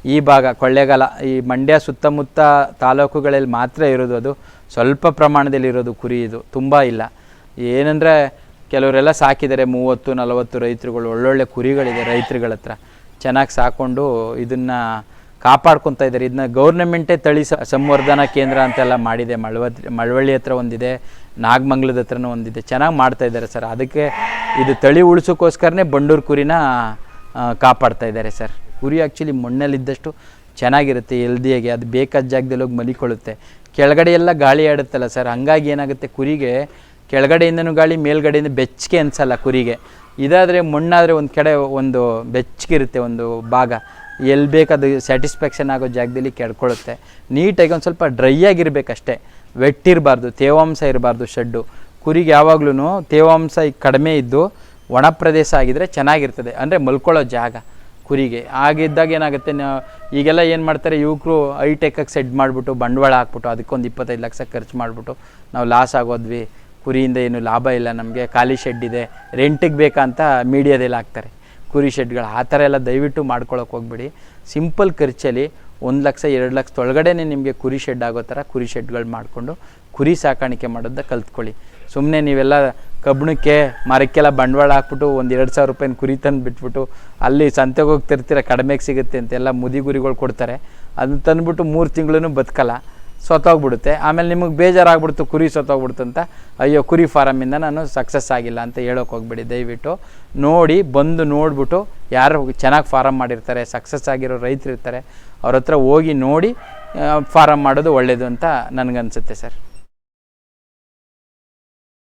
ಈ ಭಾಗ, ಕೊಳ್ಳೇಗಾಲ, ಈ ಮಂಡ್ಯ ಸುತ್ತಮುತ್ತ ತಾಲೂಕುಗಳಲ್ಲಿ ಮಾತ್ರ ಇರೋದು ಅದು. ಸ್ವಲ್ಪ ಪ್ರಮಾಣದಲ್ಲಿ ಇರೋದು ಕುರಿ ಇದು. ತುಂಬ ಇಲ್ಲ. ಏನಂದರೆ ಕೆಲವರೆಲ್ಲ ಸಾಕಿದ್ದಾರೆ, ಮೂವತ್ತು, ನಲವತ್ತು ರೈತರುಗಳು, ಒಳ್ಳೊಳ್ಳೆ ಕುರಿಗಳಿದೆ ರೈತರುಗಳ ಹತ್ರ. ಚೆನ್ನಾಗಿ ಸಾಕೊಂಡು ಇದನ್ನು ಕಾಪಾಡ್ಕೊತಾ ಇದ್ದಾರೆ. ಇದನ್ನ ಗೌರ್ನಮೆಂಟೇ ತಳಿ ಸಂವರ್ಧನಾ ಕೇಂದ್ರ ಅಂತೆಲ್ಲ ಮಾಡಿದೆ. ಮಳವ ಮಳವಳ್ಳಿ ಹತ್ರ ಒಂದಿದೆ, ನಾಗಮಂಗ್ಲದ ಹತ್ರನೂ ಒಂದಿದೆ. ಚೆನ್ನಾಗಿ ಮಾಡ್ತಾ ಇದ್ದಾರೆ ಸರ್. ಅದಕ್ಕೆ ಇದು ತಳಿ ಉಳಿಸೋಕ್ಕೋಸ್ಕರನೇ ಬಂಡೂರು ಕುರಿನ ಕಾಪಾಡ್ತಾ ಇದ್ದಾರೆ ಸರ್. ಕುರಿ ಆ್ಯಕ್ಚುಲಿ ಮಣ್ಣಲ್ಲಿದ್ದಷ್ಟು ಚೆನ್ನಾಗಿರುತ್ತೆ ಹೆಲ್ದಿಯಾಗಿ ಅದು ಬೇಕಾದ ಜಾಗದಲ್ಲಿ ಹೋಗಿ ಮಲಿಕೊಳ್ಳುತ್ತೆ. ಕೆಳಗಡೆ ಎಲ್ಲ ಗಾಳಿ ಆಡುತ್ತಲ್ಲ ಸರ್. ಹಂಗಾಗಿ ಏನಾಗುತ್ತೆ, ಕುರಿಗೆ ಕೆಳಗಡೆಯಿಂದನೂ ಗಾಳಿ, ಮೇಲ್ಗಡೆಯಿಂದ ಬೆಚ್ಚಗೆ ಅನಿಸಲ್ಲ ಕುರಿಗೆ. ಇದಾದರೆ ಮಣ್ಣಾದರೆ ಒಂದು ಕಡೆ ಒಂದು ಬೆಚ್ಚಗಿರುತ್ತೆ, ಒಂದು ಭಾಗ. ಎಲ್ಲಿ ಬೇಕಾದ ಸ್ಯಾಟಿಸ್ಫ್ಯಾಕ್ಷನ್ ಆಗೋ ಜಾಗದಲ್ಲಿ ಕೆಡ್ಕೊಳ್ಳುತ್ತೆ ನೀಟಾಗಿ ಒಂದು ಸ್ವಲ್ಪ ಡ್ರೈ ಆಗಿರಬೇಕಷ್ಟೇ. ವೆಟ್ ಇರಬಾರ್ದು ತೇವಾಂಶ ಇರಬಾರ್ದು ಶೆಡ್ಡು. ಕುರಿಗೆ ಯಾವಾಗ್ಲೂ ತೇವಾಂಶ ಕಡಿಮೆ ಇದ್ದು ಒಣ ಪ್ರದೇಶ ಆಗಿದ್ದರೆ ಚೆನ್ನಾಗಿರ್ತದೆ. ಅಂದರೆ ಮಲ್ಕೊಳ್ಳೋ ಜಾಗ ಕುರಿಗೆ. ಆಗಿದ್ದಾಗ ಏನಾಗುತ್ತೆ ಈಗೆಲ್ಲ ಏನು ಮಾಡ್ತಾರೆ, ಯುವಕರು ಹೈಟೆಕ್ಕಾಗಿ ಸೆಡ್ ಮಾಡಿಬಿಟ್ಟು ಬಂಡವಾಳ ಹಾಕ್ಬಿಟ್ಟು ಅದಕ್ಕೊಂದು ಇಪ್ಪತ್ತೈದು ಲಕ್ಷ ಖರ್ಚು ಮಾಡಿಬಿಟ್ಟು ನಾವು ಲಾಸ್ ಆಗೋದ್ವಿ. ಕುರಿಯಿಂದ ಏನು ಲಾಭ ಇಲ್ಲ ನಮಗೆ, ಖಾಲಿ ಶೆಡ್ ಇದೆ. ರೆಂಟಿಗೆ ಬೇಕಂತ ಮೀಡಿಯಾದಲ್ಲಿ ಹಾಕ್ತಾರೆ. ಕುರಿ ಶೆಡ್ಗಳು, ಆ ಥರ ಎಲ್ಲ ದಯವಿಟ್ಟು ಮಾಡ್ಕೊಳಕ್ಕೆ ಹೋಗ್ಬೇಡಿ. ಸಿಂಪಲ್ ಖರ್ಚಲ್ಲಿ ಒಂದು ಲಕ್ಷ, ಎರಡು ಲಕ್ಷ ಒಳಗಡೆನೆ ನಿಮಗೆ ಕುರಿ ಶೆಡ್ ಆಗೋ ಥರ ಕುರಿ ಶೆಡ್ಗಳು ಮಾಡಿಕೊಂಡು ಕುರಿ ಸಾಕಾಣಿಕೆ ಮಾಡೋದ ಕಲ್ತ್ಕೊಳ್ಳಿ. ಸುಮ್ಮನೆ ನೀವೆಲ್ಲ ಕಬ್ಬಣಕ್ಕೆ ಮರಕ್ಕೆಲ್ಲ ಬಂಡವಾಳ ಹಾಕ್ಬಿಟ್ಟು ಒಂದು ಎರಡು ಸಾವಿರ ರೂಪಾಯಿನ ಕುರಿ ತಂದು ಬಿಟ್ಬಿಟ್ಟು ಅಲ್ಲಿ ಸಂತೆಗೆ ಹೋಗಿ ತರ್ತೀರ ಕಡಿಮೆಗೆ ಸಿಗುತ್ತೆ ಅಂತೆಲ್ಲ ಮುದಿ ಗುರಿಗಳು ಕೊಡ್ತಾರೆ. ಅದನ್ನ ತಂದುಬಿಟ್ಟು ಮೂರು ತಿಂಗಳೂ ಬದುಕಲ್ಲ. ಸೊತ್ತೋಗ್ಬಿಡುತ್ತೆ. ಆಮೇಲೆ ನಿಮಗೆ ಬೇಜಾರಾಗ್ಬಿಡ್ತು, ಕುರಿ ಅಂತ, ಅಯ್ಯೋ, ಕುರಿ ಫಾರಮಿಂದ ನಾನು ಸಕ್ಸಸ್ ಆಗಿಲ್ಲ ಅಂತ ಹೇಳೋಕೆ ಹೋಗ್ಬಿಡಿ. ದಯವಿಟ್ಟು ನೋಡಿ, ಬಂದು ನೋಡಿಬಿಟ್ಟು, ಯಾರು ಚೆನ್ನಾಗಿ ಫಾರಮ್ ಮಾಡಿರ್ತಾರೆ, ಸಕ್ಸಸ್ ಆಗಿರೋ ರೈತರಿರ್ತಾರೆ, ಅವ್ರ ಹತ್ರ ಹೋಗಿ ನೋಡಿ ಫಾರಮ್ ಮಾಡೋದು ಒಳ್ಳೆಯದು ಅಂತ ನನಗನ್ಸುತ್ತೆ ಸರ್.